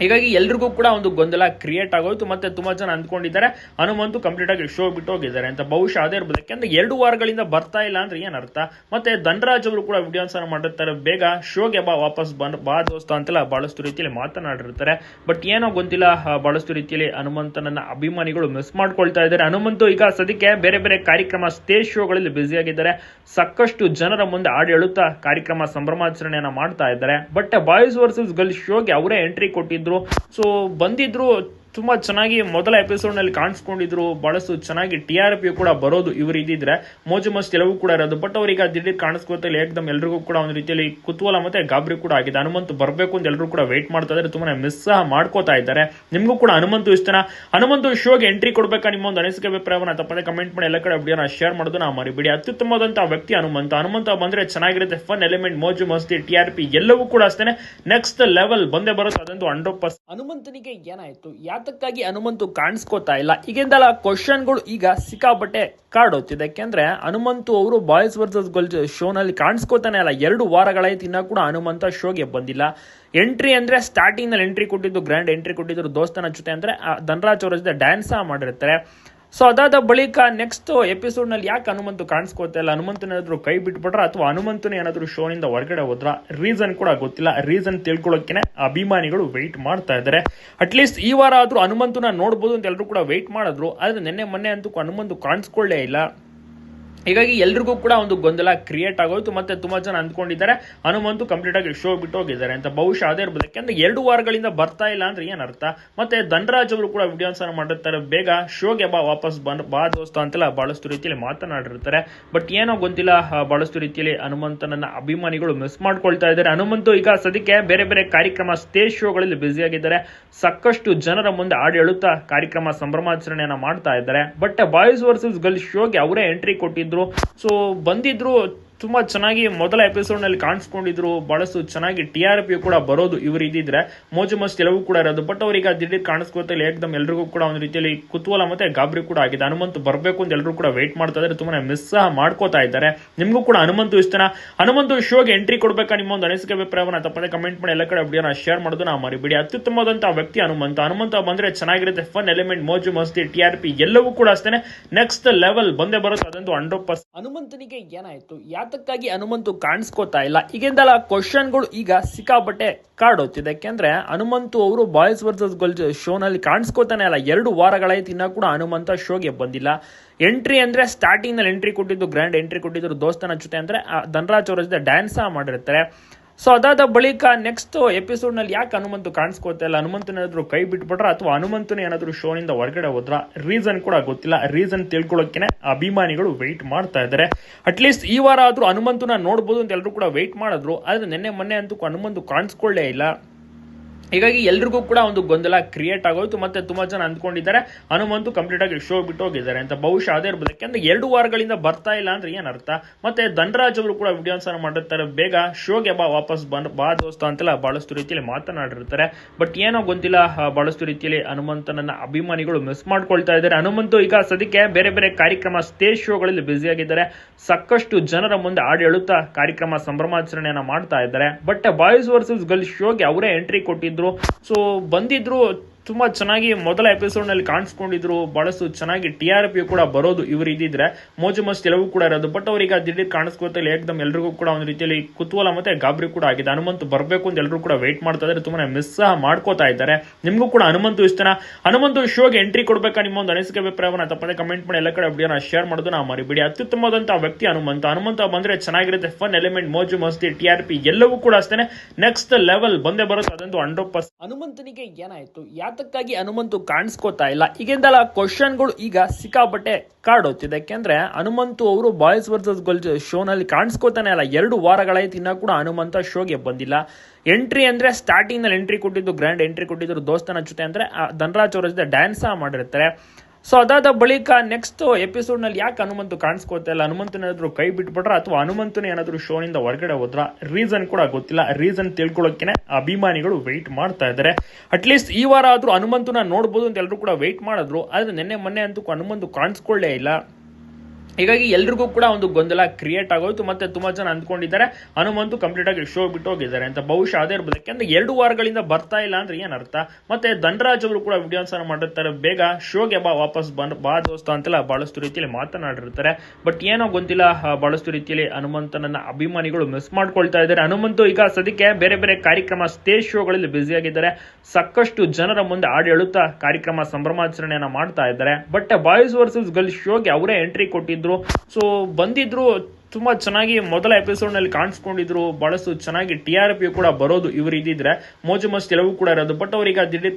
ಹೀಗಾಗಿ ಎಲ್ರಿಗೂ ಕೂಡ ಒಂದು ಗೊಂದಲ ಕ್ರಿಯೇಟ್ ಆಗೋಯ್ತು ಮತ್ತೆ ತುಂಬಾ ಜನ ಅಂದ್ಕೊಂಡಿದ್ದಾರೆ ಹನುಮಂತು ಕಂಪ್ಲೀಟ್ ಆಗಿ ಶೋ ಬಿಟ್ಟು ಹೋಗಿದ್ದಾರೆ ಅಂತ. ಬಹುಶಃ ಅದೇ ಇರ್ಬೋದು ಯಾಕೆಂದ್ರೆ ಎರಡು ವಾರಗಳಿಂದ ಬರ್ತಾ ಇಲ್ಲ ಅಂದ್ರೆ ಏನರ್ಥ ಮತ್ತೆ ಧನರಾಜ್ ಅವರು ಕೂಡ ವಿಡಿಯೋಸ್ ಮಾಡಿರ್ತಾರೆ. ಬೇಗ ಶೋಗೆ ಬಾ ವಾಪಸ್ ಬಂದ್ ಬಾ ದೋಸ್ತ ಅಂತೆಲ್ಲ ಬಹಳಷ್ಟು ರೀತಿಯಲ್ಲಿ ಮಾತನಾಡಿರ್ತಾರೆ. ಬಟ್ ಏನೋ ಗೊತ್ತಿಲ್ಲ ಆ, ಬಹಳಷ್ಟು ರೀತಿಯಲ್ಲಿ ಹನುಮಂತನನ್ನ ಅಭಿಮಾನಿಗಳು ಮಿಸ್ ಮಾಡ್ಕೊಳ್ತಾ ಇದ್ದಾರೆ. ಹನುಮಂತು ಈಗ ಸದ್ಯಕ್ಕೆ ಬೇರೆ ಬೇರೆ ಕಾರ್ಯಕ್ರಮ ಸ್ಟೇಜ್ ಶೋಗಳಲ್ಲಿ ಆಗಿದ್ದಾರೆ. ಸಾಕಷ್ಟು ಜನರ ಮುಂದೆ ಹಾಡು ಹೇಳುತ್ತಾ ಕಾರ್ಯಕ್ರಮ ಸಂಭ್ರಮಾಚರಣೆಯನ್ನ ಮಾಡ್ತಾ ಇದ್ದಾರೆ. ಬಟ್ ಬಾಯ್ಸ್ ವರ್ಸಸ್ ಗರ್ಲ್ಸ್ ಶೋಗೆ ಅವರೇ ಎಂಟ್ರಿ ಕೊಟ್ಟಿದ್ರು ಸೊ ಬಂದಿದ್ರು ತುಂಬಾ ಚೆನ್ನಾಗಿ ಮೊದಲ ಎಪಿಸೋಡ್ನಲ್ಲಿ ಕಾಣಿಸ್ಕೊಂಡಿದ್ರು. ಬಹಳಷ್ಟು ಚೆನ್ನಾಗಿ ಟಿ ಆರ್ ಪಿ ಕೂಡ ಬರೋದು ಇವರು ಇದ್ದಿದ್ರೆ. ಮೋಜು ಮಸ್ತ್ ಎಲ್ಲವೂ ಕೂಡ ಇರೋದು. ಬಟ್ ಅವ್ರೀಗ ದಿಢೀರ್ ಕಾಣಿಸ್ಕೊತಲ್ಲಿ ಏಕದಮ್ ಎಲ್ರಿಗೂ ಕೂಡ ಒಂದು ರೀತಿಯಲ್ಲಿ ಕುತೂಹಲ ಮತ್ತೆ ಗಾಬರಿ ಕೂಡ ಆಗಿದೆ. ಹನುಮಂತು ಬರಬೇಕು ಅಂತ ಎಲ್ಲರೂ ಕೂಡ ವೇಟ್ ಮಾಡ್ತಾ ಇದ್ದಾರೆ ತುಂಬಾ ಮಿಸ್ ಸಹ ಮಾಡ್ಕೋತಾ ಇದ್ದಾರೆ. ನಿಮಗೂ ಕೂಡ ಹನುಮಂತು ಇಷ್ಟನ ಹನುಮಂತು ಶೋಗೆ ಎಂಟ್ರಿ ಕೊಡ್ಬೇಕಾ? ನಿಮ್ಮ ಒಂದು ಅನಿಸಿಕೆ, ಅಭಿಪ್ರಾಯವನ್ನ ತಪ್ಪದೆ ಕಮೆಂಟ್ ಮಾಡಿ ಎಲ್ಲ ಕಡೆ ವಿಡಿಯೋನ ಶೇರ್ ಮಾಡೋದು ನಾವು ಮರಿಬೇಡಿ. ಅತ್ಯುತ್ತಮವಾದಂತಹ ವ್ಯಕ್ತಿ ಹನುಮಂತ. ಹನುಮಂತ ಬಂದ್ರೆ ಚೆನ್ನಾಗಿರುತ್ತೆ. ಫನ್ ಎಲಿಮೆಂಟ್ ಮೋಜು ಮಸ್ತಿ ಟಿ ಆರ್ ಪಿ ಎಲ್ಲವೂ ಕೂಡ ಅಷ್ಟೇ ನೆಕ್ಸ್ಟ್ ಲೆವೆಲ್ ಬಂದೇ ಬರುತ್ತೆ. ಅದಂತೂ ಹಂಡ್ರೆಡ್ ಪರ್ಸೆಂಟ್ ಹನುಮಂತನಿಗೆ ಏನಾಯ್ತು? ಯಾತಕ್ಕಾಗಿ ಹನುಮಂತು ಕಾಣಿಸ್ಕೋತಾ ಇಲ್ಲ. ಈಗಿಂದಲ್ಲ ಕ್ವಶನ್ಗಳು ಈಗ ಸಿಕ್ಕಾಪಟ್ಟೆ ಹೋಗ್ತಿದೆ ಯಾಕೆಂದ್ರೆ ಹನುಮಂತು ಅವರು ಬಾಯ್ಸ್ ವರ್ಸಸ್ ಗರ್ಲ್ಸ್ ಶೋನಲ್ಲಿ ಕಾಣಿಸ್ಕೋತಾನೆ ಅಲ್ಲ ಎರಡು ವಾರಗಳಾಯ್ತು ಇನ್ನೂ ಕೂಡ ಹನುಮಂತ ಶೋಗೆ ಬಂದಿಲ್ಲ. ಎಂಟ್ರಿ ಅಂದ್ರೆ ಸ್ಟಾರ್ಟಿಂಗ್ನಲ್ಲಿ ಎಂಟ್ರಿ ಕೊಟ್ಟಿದ್ದು ಗ್ರ್ಯಾಂಡ್ ಎಂಟ್ರಿ ಕೊಟ್ಟಿದ್ರು ದೋಸ್ತನ ಜೊತೆ. ಅಂದ್ರೆ ಧನರಾಜ್ ಅವರ ಜೊತೆ ಡ್ಯಾನ್ಸ್ ಮಾಡಿರ್ತಾರೆ. ಸೊ ಅದಾದ ಬಳಿಕ ನೆಕ್ಸ್ಟ್ ಎಪಿಸೋಡ್ನಲ್ಲಿ ಯಾಕೆ ಹನುಮಂತು ಕಾಣಿಸ್ಕೋತಾ ಇಲ್ಲ? ಹನುಮಂತನ ಏನಾದರೂ ಕೈ ಬಿಟ್ಬಿಟ್ರ? ಅಥವಾ ಹನುಮಂತನ ಏನಾದರೂ ಶೋನಿಂದ ಹೊರಗಡೆ ಹೋದ್ರ? ರೀಸನ್ ಕೂಡ ಗೊತ್ತಿಲ್ಲ. ರೀಸನ್ ತಿಳ್ಕೊಳ್ಳೋಕೆ ಅಭಿಮಾನಿಗಳು ವೆಯ್ಟ್ ಮಾಡ್ತಾ ಇದ್ದಾರೆ ಅಟ್ಲೀಸ್ಟ್ ಈ ವಾರ ಆದ್ರೂ ಹನುಮಂತನ ನೋಡ್ಬೋದು ಅಂತ ಎಲ್ಲರೂ ಕೂಡ ವೆಯ್ಟ್ ಮಾಡಿದ್ರು. ಆದ್ರೆ ನಿನ್ನೆ, ಮೊನ್ನೆ ಅಂತೂ ಹನುಮಂತು ಕಾಣಿಸ್ಕೊಳ್ಳೇ ಇಲ್ಲ. ಹೀಗಾಗಿ ಎಲ್ರಿಗೂ ಕೂಡ ಒಂದು ಗೊಂದಲ ಕ್ರಿಯೇಟ್ ಆಗೋಯ್ತು, ಮತ್ತೆ ತುಂಬಾ ಜನ ಅಂದ್ಕೊಂಡಿದ್ದಾರೆ, ಹನುಮಂತು ಕಂಪ್ಲೀಟ್ ಆಗಿ ಶೋ ಬಿಟ್ಟು ಹೋಗಿದ್ದಾರೆ ಅಂತ. ಬಹುಶಃ ಅದೇ ಇರ್ಬೋದು ಯಾಕೆಂದ್ರೆ ಎರಡು ವಾರಗಳಿಂದ ಬರ್ತಾ ಇಲ್ಲ ಅಂದ್ರೆ ಏನರ್ಥ ಮತ್ತೆ ಧನರಾಜ್ ಅವರು ಕೂಡ ವಿಡಿಯೋಸ್ ಮಾಡಿರ್ತಾರೆ, ಬೇಗ ಶೋಗೆ ಬಾ, ವಾಪಸ್ ಬಂದ್ ಬಾ ದೋಸ್ತ ಅಂತೆಲ್ಲ ಬಹಳಷ್ಟು ರೀತಿಯಲ್ಲಿ ಮಾತನಾಡಿರ್ತಾರೆ. ಬಟ್ ಏನೋ ಗೊತ್ತಿಲ್ಲ ಬಹಳಷ್ಟು ರೀತಿಯಲ್ಲಿ ಹನುಮಂತನನ್ನ ಅಭಿಮಾನಿಗಳು ಮಿಸ್ ಮಾಡ್ಕೊಳ್ತಾ ಇದ್ದಾರೆ. ಹನುಮಂತು ಈಗ ಸದ್ಯಕ್ಕೆ ಬೇರೆ ಬೇರೆ ಕಾರ್ಯಕ್ರಮ ಸ್ಟೇಜ್ ಶೋಗಳಲ್ಲಿ ಬ್ಯುಸಿ ಆಗಿದ್ದಾರೆ. ಸಾಕಷ್ಟು ಜನರ ಮುಂದೆ ಹಾಡು ಹೇಳುತ್ತಾ ಕಾರ್ಯಕ್ರಮ ಸಂಭ್ರಮಾಚರಣೆಯನ್ನ ಮಾಡ್ತಾ ಇದ್ದಾರೆ. ಬಟ್ ಬಾಯ್ಸ್ ವರ್ಸಸ್ ಗರ್ಲ್ಸ್ ಶೋಗೆ ಅವರೇ ಎಂಟ್ರಿ ಕೊಟ್ಟಿದ್ರು. ಸೊ ಬಂದಿದ್ರು ತುಂಬಾ ಚೆನ್ನಾಗಿ ಮೊದಲ ಎಪಿಸೋಡ್ನಲ್ಲಿ ಕಾಣಿಸ್ಕೊಂಡಿದ್ರು. ಬಹಳಷ್ಟು ಚೆನ್ನಾಗಿ ಟಿ ಆರ್ ಪಿ ಕೂಡ ಬರೋದು ಇವರು ಇದ್ದಿದ್ರೆ. ಮೋಜು ಮಸ್ತ್ ಎಲ್ಲವೂ ಕೂಡ ಇರೋದು. ಬಟ್ ಅವ್ರಿಗೆ ದಿಢೀರ್ ಇಲ್ಲ. ಏಕದಮ್ ಎಲ್ರಿಗೂ ಕೂಡ ಒಂದು ರೀತಿಯಲ್ಲಿ ಕುತೂಹಲ ಮತ್ತೆ ಗಾಬರಿ ಕೂಡ ಆಗಿದೆ. ಹನುಮಂತು ಬರಬೇಕು ಅಂತ ಎಲ್ಲರೂ ಕೂಡ ವೇಟ್ ಮಾಡ್ತಾ ಇದ್ದಾರೆ ತುಂಬಾ ಮಿಸ್ ಸಹ ಮಾಡ್ಕೋತಾ ಇದ್ದಾರೆ. ನಿಮಗೂ ಕೂಡ ಹನುಮಂತು ಇಷ್ಟನ ಹನುಮಂತು ಶೋಗೆ ಎಂಟ್ರಿ ಕೊಡಬೇಕಾ? ನಿಮ್ಮ ಒಂದು ಅನಿಸಿಕೆ, ಅಭಿಪ್ರಾಯವನ್ನ ತಪ್ಪದೆ ಕಮೆಂಟ್ ಮಾಡಿ ಎಲ್ಲ ಕಡೆ ವಿಡಿಯೋನ ಶೇರ್ ಮಾಡೋದು ನಾವು ಮರಿಬೇಡಿ. ಅತ್ಯುತ್ತಮವಾದಂತಹ ವ್ಯಕ್ತಿ ಹನುಮಂತ. ಹನುಮಂತ ಬಂದ್ರೆ ಚೆನ್ನಾಗಿರುತ್ತೆ. ಫನ್ ಎಲಿಮೆಂಟ್ ಮೋಜು ಮಸ್ತಿ ಟಿ ಆರ್ ಪಿ ಎಲ್ಲವೂ ಕೂಡ ಅಷ್ಟೇ ನೆಕ್ಸ್ಟ್ ಲೆವೆಲ್ ಬಂದೇ ಬರುತ್ತೆ. ಅದಂತೂ ಹಂಡ್ರೆಡ್ ಪರ್ಸೆಂಟ್ ಹನುಮಂತನಿಗೆ ಏನಾಯ್ತು? ಯಾತಕ್ಕಾಗಿ ಹನುಮಂತು ಕಾಣಿಸ್ಕೋತಾ ಇಲ್ಲ. ಈಗಿಂದಲ್ಲ ಕ್ವಶನ್ಗಳು ಈಗ ಸಿಕ್ಕಾಪಟ್ಟೆ ಕಾಡೋತಿದೆ ಯಾಕೆಂದ್ರೆ ಹನುಮಂತು ಅವರು ಬಾಯ್ಸ್ ವರ್ಸಸ್ ಗರ್ಲ್ಸ್ ಶೋನಲ್ಲಿ ಕಾಣಿಸ್ಕೋತಾನೆ ಅಲ್ಲ. ಎರಡು ವಾರಗಳಾಯ್ತು ಇನ್ನೂ ಕೂಡ ಹನುಮಂತ ಶೋಗೆ ಬಂದಿಲ್ಲ. ಎಂಟ್ರಿ ಅಂದ್ರೆ ಸ್ಟಾರ್ಟಿಂಗ್ನಲ್ಲಿ ಎಂಟ್ರಿ ಕೊಟ್ಟಿದ್ದು ಗ್ರ್ಯಾಂಡ್ ಎಂಟ್ರಿ ಕೊಟ್ಟಿದ್ರು ದೋಸ್ತನ ಜೊತೆ ಅಂದ್ರೆ ಧನರಾಜ್ ಅವರ ಜೊತೆ ಡ್ಯಾನ್ಸ್ ಮಾಡಿರ್ತಾರೆ. ಸೊ ಅದಾದ ಬಳಿಕ ನೆಕ್ಸ್ಟ್ ಎಪಿಸೋಡ್ನಲ್ಲಿ ಯಾಕೆ ಹನುಮಂತು ಕಾಣಿಸ್ಕೊತಾ ಇಲ್ಲ? ಹನುಮಂತನ ಏನಾದ್ರು ಕೈ ಬಿಟ್ಬಿಟ್ರ? ಅಥವಾ ಹನುಮಂತನ ಏನಾದರೂ ಶೋನಿಂದ ಹೊರಗಡೆ ಹೋದ್ರ? ರೀಸನ್ ಕೂಡ ಗೊತ್ತಿಲ್ಲ. ರೀಸನ್ ತಿಳ್ಕೊಳ್ಳೋಕೆ ಅಭಿಮಾನಿಗಳು ವೆಯ್ಟ್ ಮಾಡ್ತಾ ಇದ್ದಾರೆ. ಅಟ್ಲೀಸ್ಟ್ ಈ ವಾರ ಆದ್ರೂ ಹನುಮಂತನ ನೋಡ್ಬೋದು ಅಂತ ಎಲ್ಲರೂ ಕೂಡ ವೆಯ್ಟ್ ಮಾಡಿದ್ರು. ಆದ್ರೆ ನಿನ್ನೆ, ಮೊನ್ನೆ ಅಂತೂ ಹನುಮಂತು ಕಾಣಿಸ್ಕೊಳ್ಳೇ ಇಲ್ಲ. ಹೀಗಾಗಿ ಎಲ್ರಿಗೂ ಕೂಡ ಒಂದು ಗೊಂದಲ ಕ್ರಿಯೇಟ್ ಆಗೋಯ್ತು, ಮತ್ತೆ ತುಂಬಾ ಜನ ಅಂದ್ಕೊಂಡಿದ್ದಾರೆ, ಹನುಮಂತು ಕಂಪ್ಲೀಟ್ ಆಗಿ ಶೋ ಬಿಟ್ಟು ಹೋಗಿದ್ದಾರೆ ಅಂತ. ಬಹುಶಃ ಅದೇ ಇರ್ಬೋದು ಯಾಕೆಂದ್ರೆ ಎರಡು ವಾರಗಳಿಂದ ಬರ್ತಾ ಇಲ್ಲ ಅಂದ್ರೆ ಏನರ್ಥ ಮತ್ತೆ ಧನರಾಜ್ ಅವರು ಕೂಡ ವಿಡಿಯೋಸ್ ಮಾಡಿರ್ತಾರೆ. ಬೇಗ ಶೋಗೆ ಬಾ, ವಾಪಸ್ ಬಂದ್ ಬಾ ದೋಸ್ತ ಅಂತೆಲ್ಲ ಬಹಳಷ್ಟು ರೀತಿಯಲ್ಲಿ ಮಾತನಾಡಿರ್ತಾರೆ. ಬಟ್ ಏನೋ ಗೊತ್ತಿಲ್ಲ ಬಹಳಷ್ಟು ರೀತಿಯಲ್ಲಿ ಹನುಮಂತನನ್ನ ಅಭಿಮಾನಿಗಳು ಮಿಸ್ ಮಾಡ್ಕೊಳ್ತಾ ಇದ್ದಾರೆ. ಹನುಮಂತು ಈಗ ಸದ್ಯಕ್ಕೆ ಬೇರೆ ಬೇರೆ ಕಾರ್ಯಕ್ರಮ ಸ್ಟೇಜ್ ಶೋಗಳಲ್ಲಿ ಬ್ಯುಸಿ ಆಗಿದ್ದಾರೆ. ಸಾಕಷ್ಟು ಜನರ ಮುಂದೆ ಆಡಿ ಕಾರ್ಯಕ್ರಮ ಸಂಭ್ರಮಾಚರಣೆಯನ್ನ ಮಾಡ್ತಾ ಇದ್ದಾರೆ. ಬಟ್ ಬಾಯ್ಸ್ ವರ್ಸಸ್ ಗರ್ಲ್ಸ್ ಶೋಗೆ ಅವರೇ ಎಂಟ್ರಿ ಕೊಟ್ಟಿದ್ರು ಸೊ ಬಂದಿದ್ರು ತುಂಬಾ ಚೆನ್ನಾಗಿ ಮೊದಲ ಎಪಿಸೋಡ್ನಲ್ಲಿ ಕಾಣಿಸ್ಕೊಂಡಿದ್ರು, ಬಹಳಷ್ಟು ಚೆನ್ನಾಗಿ ಟಿ ಆರ್ ಪಿ ಕೂಡ ಬರೋದು ಇವರು ಇದ್ದಿದ್ರೆ ಮೋಜು ಮಸ್ತ್ ಎಲ್ಲವೂ ಕೂಡ ಇರೋದು ಬಟ್ ಅವ್ರಿಗೆ ದಿಢೀರ್ ಕಾಣಿಸ್ಕೋತಿಲ್ಲ ಏಕದಮ್ ಎಲ್ರಿಗೂ ಕೂಡ ಒಂದು ರೀತಿಯಲ್ಲಿ ಕುತೂಹಲ ಮತ್ತೆ ಗಾಬರಿ ಕೂಡ ಆಗಿದೆ. ಹನುಮಂತ್ ಬರಬೇಕು ಅಂತ ಎಲ್ಲರೂ ಕೂಡ ವೇಟ್ ಮಾಡ್ತಾ ಇದ್ದಾರೆ ತುಂಬಾ ಮಿಸ್ ಸಹ ಮಾಡ್ಕೋತಾ ಇದ್ದಾರೆ. ನಿಮಗೂ ಕೂಡ ಹನುಮಂತು ಇಷ್ಟನ ಹನುಮಂತು ಶೋಗೆ ಎಂಟ್ರಿ ಕೊಡ್ಬೇಕಾ ನಿಮ್ಮ ಒಂದು ಅನಿಸಿಕೆ, ಅಭಿಪ್ರಾಯವನ್ನ ತಪ್ಪದೆ ಕಮೆಂಟ್ ಮಾಡಿ, ಎಲ್ಲ ಕಡೆ ವಿಡಿಯೋನ ಶೇರ್ ಮಾಡೋದು ನಾವು ಮರಿಬೇಡಿ. ಅತ್ಯುತ್ತಮವಾದಂತಹ ವ್ಯಕ್ತಿ ಹನುಮಂತ. ಹನುಮಂತ ಬಂದ್ರೆ ಚೆನ್ನಾಗಿರುತ್ತೆ ಫನ್ ಎಲಿಮೆಂಟ್ ಮೋಜು ಮಸ್ತಿ ಟಿ ಆರ್ ಪಿ ಎಲ್ಲವೂ ಕೂಡ ಅಷ್ಟೇ ನೆಕ್ಸ್ಟ್ ಲೆವೆಲ್ ಬಂದೇ ಬರುತ್ತೆ, ಅದಂತೂ ಹಂಡ್ರೆಡ್ ಪರ್ಸೆಂಟ್ ಹನುಮಂತನಿಗೆ ಏನಾಯ್ತು? ಯಾತಕ್ಕಾಗಿ ಹನುಮಂತು ಕಾಣಿಸ್ಕೋತಾ ಇಲ್ಲ. ಈಗಿಂದಲ್ಲ ಕ್ವಶನ್ಗಳು ಈಗ ಸಿಕ್ಕಾಪಟ್ಟೆ ಕಾಡೋತಿದೆ ಯಾಕೆಂದ್ರೆ ಹನುಮಂತು ಅವರು ಬಾಯ್ಸ್ ವರ್ಸಸ್ ಗರ್ಲ್ಸ್ ಶೋನಲ್ಲಿ ಕಾಣಿಸ್ಕೋತಾನೆ ಅಲ್ಲ ಎರಡು ವಾರಗಳಾಯ್ತು ಇನ್ನೂ ಕೂಡ ಹನುಮಂತ ಶೋಗೆ ಬಂದಿಲ್ಲ. ಎಂಟ್ರಿ ಅಂದ್ರೆ ಸ್ಟಾರ್ಟಿಂಗ್ನಲ್ಲಿ ಎಂಟ್ರಿ ಕೊಟ್ಟಿದ್ದು ಗ್ರ್ಯಾಂಡ್ ಎಂಟ್ರಿ ಕೊಟ್ಟಿದ್ರು ದೋಸ್ತನ ಜೊತೆ. ಅಂದ್ರೆ ಧನರಾಜ್ ಅವರ ಜೊತೆ ಡ್ಯಾನ್ಸ್ ಮಾಡಿರ್ತಾರೆ. ಸೊ ಅದಾದ ಬಳಿಕ ನೆಕ್ಸ್ಟ್ ಎಪಿಸೋಡ್ನಲ್ಲಿ ಯಾಕೆ ಹನುಮಂತು ಕಾಣಿಸ್ಕೊತಾ ಇಲ್ಲ? ಹನುಮಂತನ ಏನಾದ್ರು ಕೈ ಬಿಟ್ಬಿಟ್ರ? ಅಥವಾ ಹನುಮಂತನ ಏನಾದರೂ ಶೋನಿಂದ ಹೊರಗಡೆ ಹೋದ್ರ? ರೀಸನ್ ಕೂಡ ಗೊತ್ತಿಲ್ಲ. ರೀಸನ್ ತಿಳ್ಕೊಳ್ಳೋಕೆ ಅಭಿಮಾನಿಗಳು ವೆಯ್ಟ್ ಮಾಡ್ತಾ ಇದ್ದಾರೆ ಅಟ್ಲೀಸ್ಟ್ ಈ ವಾರ ಆದ್ರೂ ಹನುಮಂತನ ನೋಡ್ಬೋದು ಅಂತ ಎಲ್ಲರೂ ಕೂಡ ವೆಯ್ಟ್ ಮಾಡಿದ್ರು. ಆದ್ರೆ ನಿನ್ನೆ, ಮೊನ್ನೆ ಅಂತೂ ಹನುಮಂತು ಕಾಣಿಸ್ಕೊಳ್ಳೇ ಇಲ್ಲ. ಹೀಗಾಗಿ ಎಲ್ರಿಗೂ ಕೂಡ ಒಂದು ಗೊಂದಲ ಕ್ರಿಯೇಟ್ ಆಗೋಯ್ತು ಮತ್ತೆ ತುಂಬಾ ಜನ ಅಂದ್ಕೊಂಡಿದ್ದಾರೆ ಹನುಮಂತು ಕಂಪ್ಲೀಟ್ ಆಗಿ ಶೋ ಬಿಟ್ಟು ಹೋಗಿದ್ದಾರೆ ಅಂತ. ಬಹುಶಃ ಅದೇ ಇರ್ಬೋದು. ಯಾಕೆಂದ್ರೆ ಎರಡು ವಾರಗಳಿಂದ ಬರ್ತಾ ಇಲ್ಲ ಅಂದ್ರೆ ಏನ್ ಅರ್ಥ? ಮತ್ತೆ ಧನರಾಜ್ ಅವರು ಕೂಡ ವಿಡಿಯೋಸ್ ಮಾಡಿರ್ತಾರೆ. ಬೇಗ ಶೋಗೆ ಬಾ ವಾಪಸ್ ಬಂದ್ ಬಾ ದೋಸ್ತ ಅಂತೆಲ್ಲ ಬಹಳಷ್ಟು ರೀತಿಯಲ್ಲಿ ಮಾತನಾಡಿರ್ತಾರೆ. ಬಟ್ ಏನೋ ಗೊತ್ತಿಲ್ಲ ಆ, ಬಹಳಷ್ಟು ರೀತಿಯಲ್ಲಿ ಹನುಮಂತನನ್ನ ಅಭಿಮಾನಿಗಳು ಮಿಸ್ ಮಾಡ್ಕೊಳ್ತಾ ಇದ್ದಾರೆ. ಹನುಮಂತು ಈಗ ಸದ್ಯಕ್ಕೆ ಬೇರೆ ಬೇರೆ ಕಾರ್ಯಕ್ರಮ ಸ್ಟೇಜ್ ಶೋಗಳಲ್ಲಿ ಬ್ಯುಸಿ ಆಗಿದ್ದಾರೆ. ಸಾಕಷ್ಟು ಜನರ ಮುಂದೆ ಹಾಡು ಹೇಳುತ್ತಾ ಕಾರ್ಯಕ್ರಮ ಸಂಭ್ರಮಾಚರಣೆಯನ್ನ ಮಾಡ್ತಾ ಇದ್ದಾರೆ. ಬಟ್ ಬಾಯ್ಸ್ ವರ್ಸಸ್ ಗರ್ಲ್ಸ್ ಶೋಗೆ ಅವರೇ ಎಂಟ್ರಿ ಕೊಟ್ಟಿದ್ರು ಸೊ ಬಂದಿದ್ರು ತುಂಬಾ ಚೆನ್ನಾಗಿ ಮೊದಲ ಎಪಿಸೋಡ್ನಲ್ಲಿ ಕಾಣಿಸ್ಕೊಂಡಿದ್ರು. ಬಹಳಷ್ಟು ಚೆನ್ನಾಗಿ ಟಿ ಆರ್ ಪಿ ಕೂಡ ಬರೋದು ಇವರು ಇದ್ದಿದ್ರೆ. ಮೋಜು ಮಸ್ತ್ ಎಲ್ಲವೂ ಕೂಡ ಇರೋದು. ಬಟ್ ಅವ್ರಿಗೆ ದಿಢೀರ್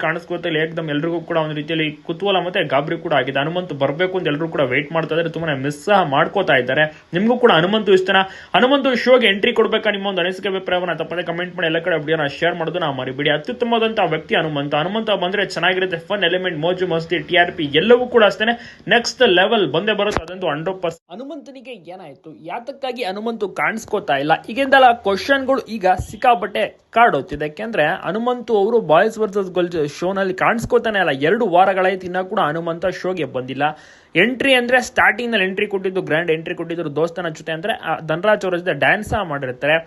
ಇಲ್ಲ. ಏಕದಮ್ ಎಲ್ರಿಗೂ ಕೂಡ ಒಂದು ರೀತಿಯಲ್ಲಿ ಕುತೂಹಲ ಮತ್ತೆ ಗಾಬರಿ ಕೂಡ ಆಗಿದೆ. ಹನುಮಂತು ಬರಬೇಕು ಅಂತ ಎಲ್ಲರೂ ಕೂಡ ವೇಟ್ ಮಾಡ್ತಾ ಇದ್ದಾರೆ ತುಂಬಾ ಮಿಸ್ ಸಹ ಮಾಡ್ಕೋತಾ ಇದ್ದಾರೆ. ನಿಮಗೂ ಕೂಡ ಹನುಮಂತು ಇಷ್ಟನ? ಹನುಮಂತು ಶೋಗೆ ಎಂಟ್ರಿ ಕೊಡಬೇಕಾ? ನಿಮ್ಮ ಒಂದು ಅನಿಸಿಕೆ ಅಭಿಪ್ರಾಯವನ್ನ ತಪ್ಪದೆ ಕಮೆಂಟ್ ಮಾಡಿ. ಎಲ್ಲ ಕಡೆ ವಿಡಿಯೋನ ಶೇರ್ ಮಾಡೋದು ನಾವು ಮರಿಬೇಡಿ. ಅತ್ಯುತ್ತಮವಾದಂತಹ ವ್ಯಕ್ತಿ ಹನುಮಂತ. ಹನುಮಂತ ಬಂದ್ರೆ ಚೆನ್ನಾಗಿರುತ್ತೆ. ಫನ್ ಎಲಿಮೆಂಟ್ ಮೋಜು ಮಸ್ತಿ ಟಿ ಆರ್ ಪಿ ಎಲ್ಲವೂ ಕೂಡ ಅಷ್ಟೇ ನೆಕ್ಸ್ಟ್ ಲೆವೆಲ್ ಬಂದೇ ಬರುತ್ತೆ. ಅದಂತೂ ಹಂಡ್ರೆಡ್ ಪರ್ಸೆಂಟ್ ಹನುಮಂತನಿಗೆ ಏನಾಯ್ತು? ಯಾತಕ್ಕಾಗಿ ಹನುಮಂತು ಕಾಣಿಸ್ಕೋತಾ ಇಲ್ಲ. ಈಗಿಂದಲ್ಲ ಕ್ವಶನ್ಗಳು ಈಗ ಸಿಕ್ಕಾಪಟ್ಟೆ ಕಾಡೋತಿದೆ ಯಾಕೆಂದ್ರೆ ಹನುಮಂತು ಅವರು ಬಾಯ್ಸ್ ವರ್ಸಸ್ ಗರ್ಲ್ಸ್ ಶೋನಲ್ಲಿ ಕಾಣಿಸ್ಕೋತಾನೆ ಅಲ್ಲ. ಎರಡು ವಾರಗಳಾಯ್ತು ಇನ್ನೂ ಕೂಡ ಹನುಮಂತ ಶೋಗೆ ಬಂದಿಲ್ಲ. ಎಂಟ್ರಿ ಅಂದ್ರೆ ಸ್ಟಾರ್ಟಿಂಗ್ನಲ್ಲಿ ಎಂಟ್ರಿ ಕೊಟ್ಟಿದ್ದು ಗ್ರ್ಯಾಂಡ್ ಎಂಟ್ರಿ ಕೊಟ್ಟಿದ್ರು ದೋಸ್ತನ ಜೊತೆ ಅಂದ್ರೆ ಧನರಾಜ್ ಅವರ ಜೊತೆ ಡ್ಯಾನ್ಸ್ ಮಾಡಿರ್ತಾರೆ.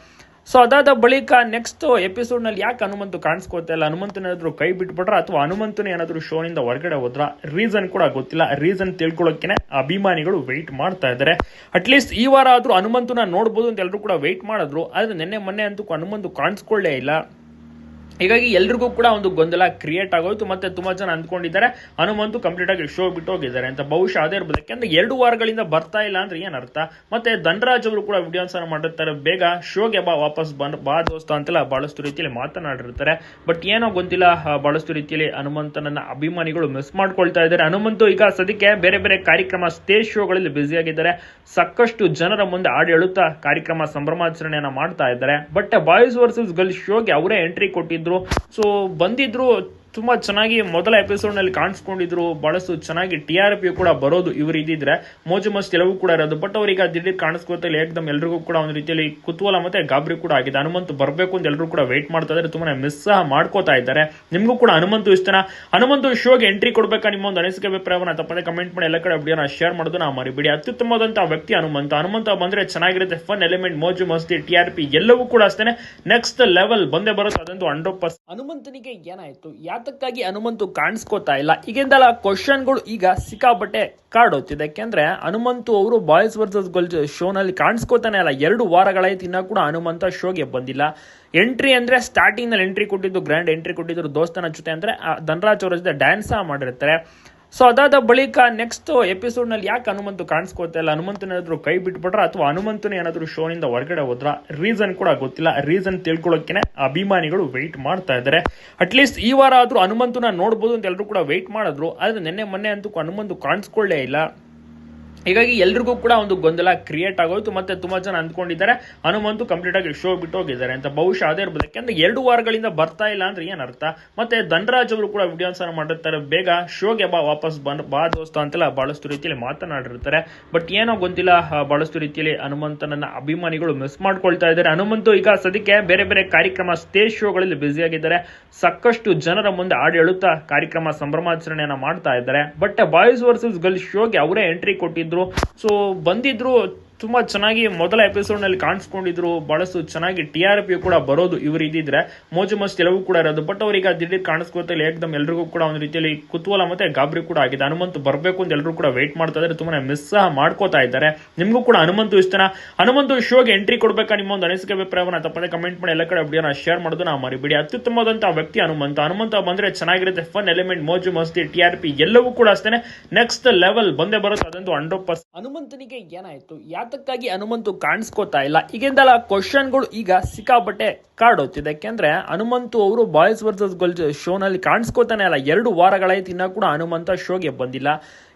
ಸೊ ಅದಾದ ಬಳಿಕ ನೆಕ್ಸ್ಟ್ ಎಪಿಸೋಡ್ನಲ್ಲಿ ಯಾಕೆ ಹನುಮಂತು ಕಾಣಿಸ್ಕೊತಾ ಇಲ್ಲ? ಹನುಮಂತನ ಏನಾದ್ರು ಕೈ ಬಿಟ್ಬಿಟ್ರ? ಅಥವಾ ಹನುಮಂತನ ಏನಾದರೂ ಶೋನಿಂದ ಹೊರಗಡೆ ಹೋದ್ರ? ರೀಸನ್ ಕೂಡ ಗೊತ್ತಿಲ್ಲ. ರೀಸನ್ ತಿಳ್ಕೊಳ್ಳೋಕೆ ಅಭಿಮಾನಿಗಳು ವೆಯ್ಟ್ ಮಾಡ್ತಾ ಇದ್ದಾರೆ. ಅಟ್ಲೀಸ್ಟ್ ಈ ವಾರ ಆದ್ರೂ ಹನುಮಂತನ ನೋಡ್ಬೋದು ಅಂತ ಎಲ್ಲರೂ ಕೂಡ ವೆಯ್ಟ್ ಮಾಡಿದ್ರು. ಆದ್ರೆ ನಿನ್ನೆ, ಮೊನ್ನೆ ಅಂತೂ ಹನುಮಂತು ಕಾಣಿಸ್ಕೊಳ್ಳೇ ಇಲ್ಲ. ಹೀಗಾಗಿ ಎಲ್ರಿಗೂ ಕೂಡ ಒಂದು ಗೊಂದಲ ಕ್ರಿಯೇಟ್ ಆಗೋಯ್ತು, ಮತ್ತೆ ತುಂಬಾ ಜನ ಅಂದ್ಕೊಂಡಿದ್ದಾರೆ, ಹನುಮಂತು ಕಂಪ್ಲೀಟ್ ಆಗಿ ಶೋ ಬಿಟ್ಟು ಹೋಗಿದ್ದಾರೆ ಅಂತ. ಬಹುಶಃ ಅದೇ ಇರ್ಬೋದು ಯಾಕೆಂದ್ರೆ ಎರಡು ವಾರಗಳಿಂದ ಬರ್ತಾ ಇಲ್ಲ ಅಂದ್ರೆ ಏನರ್ಥ ಮತ್ತೆ ಧನರಾಜ್ ಅವರು ಕೂಡ ವಿಡಿಯೋಸ್ ಮಾಡಿರ್ತಾರೆ. ಬೇಗ ಶೋಗೆ ಬಾ, ವಾಪಸ್ ಬಂದ್ ಬಾ ದೋಸ್ತ ಅಂತೆಲ್ಲ ಬಹಳಷ್ಟು ರೀತಿಯಲ್ಲಿ ಮಾತನಾಡಿರ್ತಾರೆ. ಬಟ್ ಏನೋ ಗೊತ್ತಿಲ್ಲ ಬಹಳಷ್ಟು ರೀತಿಯಲ್ಲಿ ಹನುಮಂತನನ್ನ ಅಭಿಮಾನಿಗಳು ಮಿಸ್ ಮಾಡ್ಕೊಳ್ತಾ ಇದ್ದಾರೆ. ಹನುಮಂತು ಈಗ ಸದ್ಯಕ್ಕೆ ಬೇರೆ ಬೇರೆ ಕಾರ್ಯಕ್ರಮ ಸ್ಟೇಜ್ ಶೋಗಳಲ್ಲಿ ಬ್ಯುಸಿ ಆಗಿದ್ದಾರೆ. ಸಾಕಷ್ಟು ಜನರ ಮುಂದೆ ಹಾಡು ಹೇಳುತ್ತಾ ಕಾರ್ಯಕ್ರಮ ಸಂಭ್ರಮಾಚರಣೆಯನ್ನ ಮಾಡ್ತಾ ಇದ್ದಾರೆ. ಬಟ್ ಬಾಯ್ಸ್ ವರ್ಸಸ್ ಗರ್ಲ್ಸ್ ಶೋಗೆ ಅವರೇ ಎಂಟ್ರಿ ಕೊಟ್ಟಿದ್ರು ಸೊ ಬಂದಿದ್ರು ತುಂಬಾ ಚೆನ್ನಾಗಿ ಮೊದಲ ಎಪಿಸೋಡ್ನಲ್ಲಿ ಕಾಣಿಸ್ಕೊಂಡಿದ್ರು, ಬಹಳಷ್ಟು ಚೆನ್ನಾಗಿ ಟಿ ಆರ್ ಪಿ ಕೂಡ ಬರೋದು ಇವರು ಇದ್ದಿದ್ರೆ ಮೋಜು ಮಸ್ತ್ ಎಲ್ಲವೂ ಕೂಡ ಇರೋದು ಬಟ್ ಅವ್ರಿಗೆ ದಿಢೀರ್ ಇಲ್ಲ ಏಕದಮ್ ಎಲ್ರಿಗೂ ಕೂಡ ಒಂದು ರೀತಿಯಲ್ಲಿ ಕುತೂಹಲ ಮತ್ತೆ ಗಾಬರಿ ಕೂಡ ಆಗಿದೆ. ಹನುಮಂತ್ ಬರಬೇಕು ಅಂತ ಎಲ್ಲರೂ ಕೂಡ ವೇಟ್ ಮಾಡ್ತಾ ಇದ್ದಾರೆ ತುಂಬಾ ಮಿಸ್ ಸಹ ಮಾಡ್ಕೋತಾ ಇದ್ದಾರೆ. ನಿಮಗೂ ಕೂಡ ಹನುಮಂತು ಇಷ್ಟನ ಹನುಮಂತು ಶೋಗೆ ಎಂಟ್ರಿ ಕೊಡ್ಬೇಕಾ ನಿಮ್ಮ ಒಂದು ಅನಿಸಿಕೆ ಅಭಿಪ್ರಾಯವನ್ನ ತಪ್ಪದೆ ಕಮೆಂಟ್ ಮಾಡಿ, ಎಲ್ಲ ಕಡೆ ವಿಡಿಯೋನ ಶೇರ್ ಮಾಡೋದು ನಾವು ಮರಿಬೇಡಿ. ಅತ್ಯುತ್ತಮವಾದಂತಹ ವ್ಯಕ್ತಿ ಹನುಮಂತ. ಹನುಮಂತ ಬಂದ್ರೆ ಚೆನ್ನಾಗಿರುತ್ತೆ ಫನ್ ಎಲಿಮೆಂಟ್ ಮೋಜು ಮಸ್ತಿ ಟಿ ಆರ್ ಪಿ ಎಲ್ಲವೂ ಕೂಡ ಅಷ್ಟೇ ನೆಕ್ಸ್ಟ್ ಲೆವೆಲ್ ಬಂದೇ ಬರುತ್ತೆ, ಅದಂತೂ ಹಂಡ್ರೆಡ್ ಪರ್ಸೆಂಟ್ ಹನುಮಂತನಿಗೆ ಏನಾಯ್ತು? ಯಾತ ಯಾತಕ್ಕಾಗಿ ಹನುಮಂತು ಕಾಣಿಸ್ಕೋತಾ ಇಲ್ಲ. ಈಗಿಂದಲ್ಲ ಕ್ವಶನ್ಗಳು ಈಗ ಸಿಕ್ಕಾಪಟ್ಟೆ ಕಾಡೋತಿದೆ ಯಾಕೆಂದ್ರೆ ಹನುಮಂತು ಅವರು ಬಾಯ್ಸ್ ವರ್ಸಸ್ ಗರ್ಲ್ಸ್ ಶೋನಲ್ಲಿ ಕಾಣಿಸ್ಕೋತಾನೆ ಇಲ್ಲ. ಎರಡು ವಾರಗಳಾಯ್ತು ಇನ್ನೂ ಕೂಡ ಹನುಮಂತ ಶೋಗೆ ಬಂದಿಲ್ಲ. ಎಂಟ್ರಿ ಅಂದ್ರೆ ಸ್ಟಾರ್ಟಿಂಗ್ನಲ್ಲಿ ಎಂಟ್ರಿ ಕೊಟ್ಟಿದ್ದು ಗ್ರ್ಯಾಂಡ್ ಎಂಟ್ರಿ ಕೊಟ್ಟಿದ್ರು ದೋಸ್ತನ ಜೊತೆ ಅಂದ್ರೆ ಧನರಾಜ್ ಅವರ ಜೊತೆ ಡ್ಯಾನ್ಸ್ ಮಾಡಿರ್ತಾರೆ. ಸೊ ಅದಾದ ಬಳಿಕ ನೆಕ್ಸ್ಟ್ ಎಪಿಸೋಡ್ನಲ್ಲಿ ಯಾಕೆ ಹನುಮಂತು ಕಾಣಿಸ್ಕೊತಾ ಇಲ್ಲ? ಹನುಮಂತನ ಏನಾದ್ರು ಕೈ ಬಿಟ್ಬಿಟ್ರ? ಅಥವಾ ಹನುಮಂತನ ಏನಾದರೂ ಶೋನಿಂದ ಹೊರಗಡೆ ಹೋದ್ರ? ರೀಸನ್ ಕೂಡ ಗೊತ್ತಿಲ್ಲ. ರೀಸನ್ ತಿಳ್ಕೊಳ್ಳೋಕೆ ಅಭಿಮಾನಿಗಳು ವೆಯ್ಟ್ ಮಾಡ್ತಾ ಇದ್ದಾರೆ. ಅಟ್ಲೀಸ್ಟ್ ಈ ವಾರ ಆದ್ರೂ ಹನುಮಂತನ ನೋಡ್ಬೋದು ಅಂತ ಎಲ್ಲರೂ ಕೂಡ ವೆಯ್ಟ್ ಮಾಡಿದ್ರು. ಆದ್ರೆ ನಿನ್ನೆ, ಮೊನ್ನೆ ಅಂತೂ ಹನುಮಂತು ಕಾಣಿಸ್ಕೊಳ್ಳೇ ಇಲ್ಲ. ಹೀಗಾಗಿ ಎಲ್ರಿಗೂ ಕೂಡ ಒಂದು ಗೊಂದಲ ಕ್ರಿಯೇಟ್ ಆಗೋಯ್ತು ಮತ್ತೆ ತುಂಬಾ ಜನ ಅಂದ್ಕೊಂಡಿದ್ದಾರೆ ಹನುಮಂತು ಕಂಪ್ಲೀಟ್ ಆಗಿ ಶೋ ಬಿಟ್ಟು ಹೋಗಿದ್ದಾರೆ ಅಂತ. ಬಹುಶಃ ಅದೇ ಇರ್ಬೋದು ಯಾಕೆಂದ್ರೆ ಎರಡು ವಾರಗಳಿಂದ ಬರ್ತಾ ಇಲ್ಲ ಅಂದ್ರೆ ಏನ್ ಅರ್ಥ? ಮತ್ತೆ ಧನರಾಜ್ ಅವರು ಕೂಡ ವಿಡಿಯೋಸ್ ಮಾಡಿರ್ತಾರೆ. ಬೇಗ ಶೋಗೆ ಬಾ ವಾಪಸ್ ಬಂದ್ ಬಾ ದೋಸ್ತ ಅಂತೆಲ್ಲ ಬಹಳಷ್ಟು ರೀತಿಯಲ್ಲಿ ಮಾತನಾಡಿರ್ತಾರೆ. ಬಟ್ ಏನೋ ಗೊತ್ತಿಲ್ಲ ಆ, ಬಹಳಷ್ಟು ರೀತಿಯಲ್ಲಿ ಹನುಮಂತನನ್ನ ಅಭಿಮಾನಿಗಳು ಮಿಸ್ ಮಾಡ್ಕೊಳ್ತಾ ಇದ್ದಾರೆ. ಹನುಮಂತು ಈಗ ಸದ್ಯಕ್ಕೆ ಬೇರೆ ಬೇರೆ ಕಾರ್ಯಕ್ರಮ ಸ್ಟೇಜ್ ಶೋಗಳಲ್ಲಿ ಬ್ಯುಸಿ ಆಗಿದ್ದಾರೆ. ಸಾಕಷ್ಟು ಜನರ ಮುಂದೆ ಹಾಡು ಹೇಳುತ್ತಾ ಕಾರ್ಯಕ್ರಮ ಸಂಭ್ರಮಾಚರಣೆಯನ್ನ ಮಾಡ್ತಾ ಇದ್ದಾರೆ. ಬಟ್ ಬಾಯ್ಸ್ ವರ್ಸಸ್ ಗರ್ಲ್ಸ್ ಶೋಗೆ ಅವರೇ ಎಂಟ್ರಿ ಕೊಟ್ಟಿದ್ರು ಸೊ ಬಂದಿದ್ರು ತುಂಬಾ ಚೆನ್ನಾಗಿ ಮೊದಲ ಎಪಿಸೋಡ್ನಲ್ಲಿ ಕಾಣಿಸ್ಕೊಂಡಿದ್ರು. ಬಹಳಷ್ಟು ಚೆನ್ನಾಗಿ ಟಿ ಆರ್ ಪಿ ಕೂಡ ಬರೋದು ಇವರು ಇದ್ದಿದ್ರೆ. ಮೋಜು ಮಸ್ತ್ ಎಲ್ಲವೂ ಕೂಡ ಇರೋದು. ಬಟ್ ಅವ್ರೀಗ ದಿಢೀರ್ ಕಾಣಿಸ್ಕೊತಲ್ಲಿ ಏಕದಮ್ ಎಲ್ರಿಗೂ ಕೂಡ ಒಂದು ರೀತಿಯಲ್ಲಿ ಕುತೂಹಲ ಮತ್ತೆ ಗಾಬರಿ ಕೂಡ ಆಗಿದೆ. ಹನುಮಂತು ಬರಬೇಕು ಅಂತ ಎಲ್ಲರೂ ಕೂಡ ವೇಟ್ ಮಾಡ್ತಾ ಇದ್ದಾರೆ ತುಂಬಾ ಮಿಸ್ ಸಹ ಮಾಡ್ಕೋತಾ ಇದ್ದಾರೆ. ನಿಮಗೂ ಕೂಡ ಹನುಮಂತು ಇಷ್ಟನ ಹನುಮಂತು ಶೋಗೆ ಎಂಟ್ರಿ ಕೊಡಬೇಕಾ? ನಿಮ್ಮ ಒಂದು ಅನಿಸಿಕೆ, ಅಭಿಪ್ರಾಯವನ್ನ ತಪ್ಪದೆ ಕಮೆಂಟ್ ಮಾಡಿ ಎಲ್ಲ ಕಡೆ ವಿಡಿಯೋನ ಶೇರ್ ಮಾಡೋದು ನಾವು ಮರಿಬೇಡಿ. ಅತ್ಯುತ್ತಮವಾದಂತಹ ವ್ಯಕ್ತಿ ಹನುಮಂತ. ಹನುಮಂತ ಬಂದ್ರೆ ಚೆನ್ನಾಗಿರುತ್ತೆ. ಫನ್ ಎಲಿಮೆಂಟ್ ಮೋಜು ಮಸ್ತಿ ಟಿ ಆರ್ ಪಿ ಎಲ್ಲವೂ ಕೂಡ ಅಷ್ಟೇ ನೆಕ್ಸ್ಟ್ ಲೆವೆಲ್ ಬಂದೇ ಬರುತ್ತೆ. ಅದಂತೂ ಹಂಡ್ರೆಡ್ ಪರ್ಸೆಂಟ್ ಹನುಮಂತನಿಗೆ ಏನಾಯ್ತು? ಯಾತಕ್ಕಾಗಿ ಹನುಮಂತು ಕಾಣಿಸ್ಕೋತಾ ಇಲ್ಲ. ಈಗಿಂದಲ್ಲ ಕ್ವಶನ್ಗಳು ಈಗ ಸಿಕ್ಕಾಪಟ್ಟೆ ಕಾಡೋತಿದೆ ಯಾಕೆಂದ್ರೆ ಹನುಮಂತು ಅವರು ಬಾಯ್ಸ್ ವರ್ಸಸ್ ಗರ್ಲ್ಸ್ ಶೋನಲ್ಲಿ ಕಾಣಿಸ್ಕೋತಾನೆ ಇಲ್ಲ. ಎರಡು ವಾರಗಳಾಯ್ತು ಇನ್ನೂ ಕೂಡ ಹನುಮಂತ ಶೋಗೆ ಬಂದಿಲ್ಲ.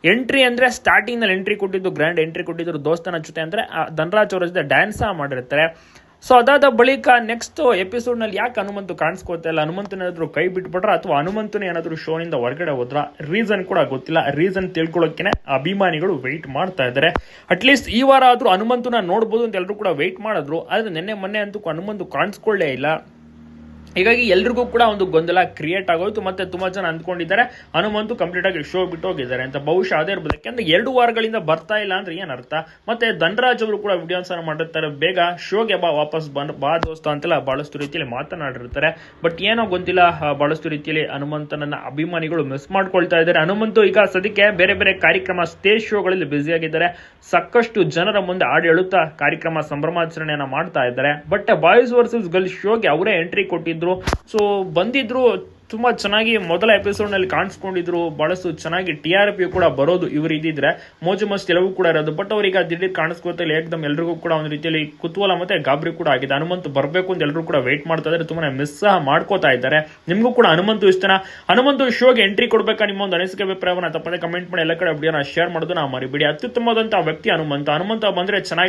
ಎಂಟ್ರಿ ಅಂದ್ರೆ ಸ್ಟಾರ್ಟಿಂಗ್ನಲ್ಲಿ ಎಂಟ್ರಿ ಕೊಟ್ಟಿದ್ದು ಗ್ರ್ಯಾಂಡ್ ಎಂಟ್ರಿ ಕೊಟ್ಟಿದ್ರು ದೋಸ್ತನ ಜೊತೆ ಅಂದ್ರೆ ಧನರಾಜ್ ಅವರ ಜೊತೆ ಡ್ಯಾನ್ಸ್ ಮಾಡಿರ್ತಾರೆ. ಸೊ ಅದಾದ ಬಳಿಕ ನೆಕ್ಸ್ಟ್ ಎಪಿಸೋಡ್ನಲ್ಲಿ ಯಾಕೆ ಹನುಮಂತು ಕಾಣಿಸ್ಕೊತಾ ಇಲ್ಲ? ಹನುಮಂತನ ಏನಾದ್ರು ಕೈ ಬಿಟ್ಬಿಟ್ರ? ಅಥವಾ ಹನುಮಂತನ ಏನಾದ್ರು ಶೋನಿಂದ ಹೊರಗಡೆ ಹೋದ್ರ? ರೀಸನ್ ಕೂಡ ಗೊತ್ತಿಲ್ಲ. ರೀಸನ್ ತಿಳ್ಕೊಳ್ಳೋಕೆ ಅಭಿಮಾನಿಗಳು ವೆಯ್ಟ್ ಮಾಡ್ತಾ ಇದ್ದಾರೆ ಅಟ್ಲೀಸ್ಟ್ ಈ ವಾರ ಆದರೂ ಹನುಮಂತನ ನೋಡ್ಬೋದು ಅಂತ ಎಲ್ಲರೂ ಕೂಡ ವೆಯ್ಟ್ ಮಾಡಿದ್ರು. ಆದ್ರೆ ನಿನ್ನೆ, ಮೊನ್ನೆ ಅಂತೂ ಹನುಮಂತು ಕಾಣಿಸ್ಕೊಳ್ಳೇ ಇಲ್ಲ. ಹೀಗಾಗಿ ಎಲ್ರಿಗೂ ಕೂಡ ಒಂದು ಗೊಂದಲ ಕ್ರಿಯೇಟ್ ಆಗೋಯ್ತು, ಮತ್ತೆ ತುಂಬಾ ಜನ ಅಂದ್ಕೊಂಡಿದ್ದಾರೆ, ಹನುಮಂತು ಕಂಪ್ಲೀಟ್ ಆಗಿ ಶೋ ಬಿಟ್ಟು ಹೋಗಿದ್ದಾರೆ ಅಂತ. ಬಹುಶಃ ಅದೇ ಇರ್ಬೋದು ಯಾಕಂದ್ರೆ ಎರಡು ವಾರಗಳಿಂದ ಬರ್ತಾ ಇಲ್ಲ ಅಂದ್ರೆ ಏನರ್ಥ ಮತ್ತೆ ಧನರಾಜ್ ಅವರು ಕೂಡ ವಿಡಿಯೋಸ್ ಮಾಡಿರ್ತಾರೆ, ಬೇಗ ಶೋಗೆ ಬಾ, ವಾಪಸ್ ಬಂದ್ ಬಾ ದೋಸ್ತ ಅಂತೆಲ್ಲ ಬಹಳಷ್ಟು ರೀತಿಯಲ್ಲಿ ಮಾತನಾಡಿರ್ತಾರೆ. ಬಟ್ ಏನೋ ಗೊತ್ತಿಲ್ಲ ಬಹಳಷ್ಟು ರೀತಿಯಲ್ಲಿ ಹನುಮಂತನನ್ನ ಅಭಿಮಾನಿಗಳು ಮಿಸ್ ಮಾಡ್ಕೊಳ್ತಾ ಇದ್ದಾರೆ. ಹನುಮಂತು ಈಗ ಸದ್ಯಕ್ಕೆ ಬೇರೆ ಬೇರೆ ಕಾರ್ಯಕ್ರಮ ಸ್ಟೇಜ್ ಶೋಗಳಲ್ಲಿ ಬ್ಯುಸಿ ಆಗಿದ್ದಾರೆ. ಸಾಕಷ್ಟು ಜನರ ಮುಂದೆ ಹಾಡು ಕಾರ್ಯಕ್ರಮ ಸಂಭ್ರಮಾಚರಣೆಯನ್ನ ಮಾಡ್ತಾ ಇದ್ದಾರೆ. ಬಟ್ ಬಾಯ್ಸ್ ವರ್ಸಸ್ ಗರ್ಲ್ಸ್ ಶೋಗೆ ಅವರೇ ಎಂಟ್ರಿ ಕೊಟ್ಟಿದ್ರು. ಸೊ ಬಂದಿದ್ರು, ತುಂಬಾ ಚೆನ್ನಾಗಿ ಮೊದಲ ಎಪಿಸೋಡ್ನಲ್ಲಿ ಕಾಣಿಸ್ಕೊಂಡಿದ್ರು. ಬಹಳಷ್ಟು ಚೆನ್ನಾಗಿ ಟಿ ಆರ್ ಪಿ ಕೂಡ ಬರೋದು ಇವರು ಇದ್ದಿದ್ರೆ. ಮೋಜು ಮಸ್ತ್ ಎಲ್ಲವೂ ಕೂಡ ಇರೋದು. ಬಟ್ ಅವ್ರಿಗೆ ದಿಢೀರ್ ಕಾಣಿಸ್ಕೊತಾ ಏಕದಮ್ ಎಲ್ರಿಗೂ ಕೂಡ ಒಂದು ರೀತಿಯಲ್ಲಿ ಕುತೂಹಲ ಮತ್ತೆ ಗಾಬರಿ ಕೂಡ ಆಗಿದೆ. ಹನುಮಂತ್ ಬರಬೇಕು ಅಂತ ಎಲ್ಲರೂ ಕೂಡ ವೇಟ್ ಮಾಡ್ತಾ ಇದ್ದಾರೆ. ತುಂಬಾ ಮಿಸ್ ಸಹ ಮಾಡ್ಕೋತಾ ಇದ್ದಾರೆ. ನಿಮಗೂ ಕೂಡ ಹನುಮಂತು ಇಷ್ಟನ ಹನುಮಂತು ಶೋಗೆ ಎಂಟ್ರಿ ಕೊಡ್ಬೇಕಾ? ನಿಮ್ಮ ಒಂದು ಅನಿಸಿಕೆ, ಅಭಿಪ್ರಾಯವನ್ನ ತಪ್ಪದೆ ಕಮೆಂಟ್ ಮಾಡಿ. ಎಲ್ಲ ಕಡೆ ವಿಡಿಯೋನ ಶೇರ್ ಮಾಡೋದು ನಾವು ಮರಿಬೇಡಿ. ಅತ್ಯುತ್ತಮವಾದಂತಹ ವ್ಯಕ್ತಿ ಹನುಮಂತ. ಹನುಮಂತ ಬಂದ್ರೆ ಚೆನ್ನಾಗಿ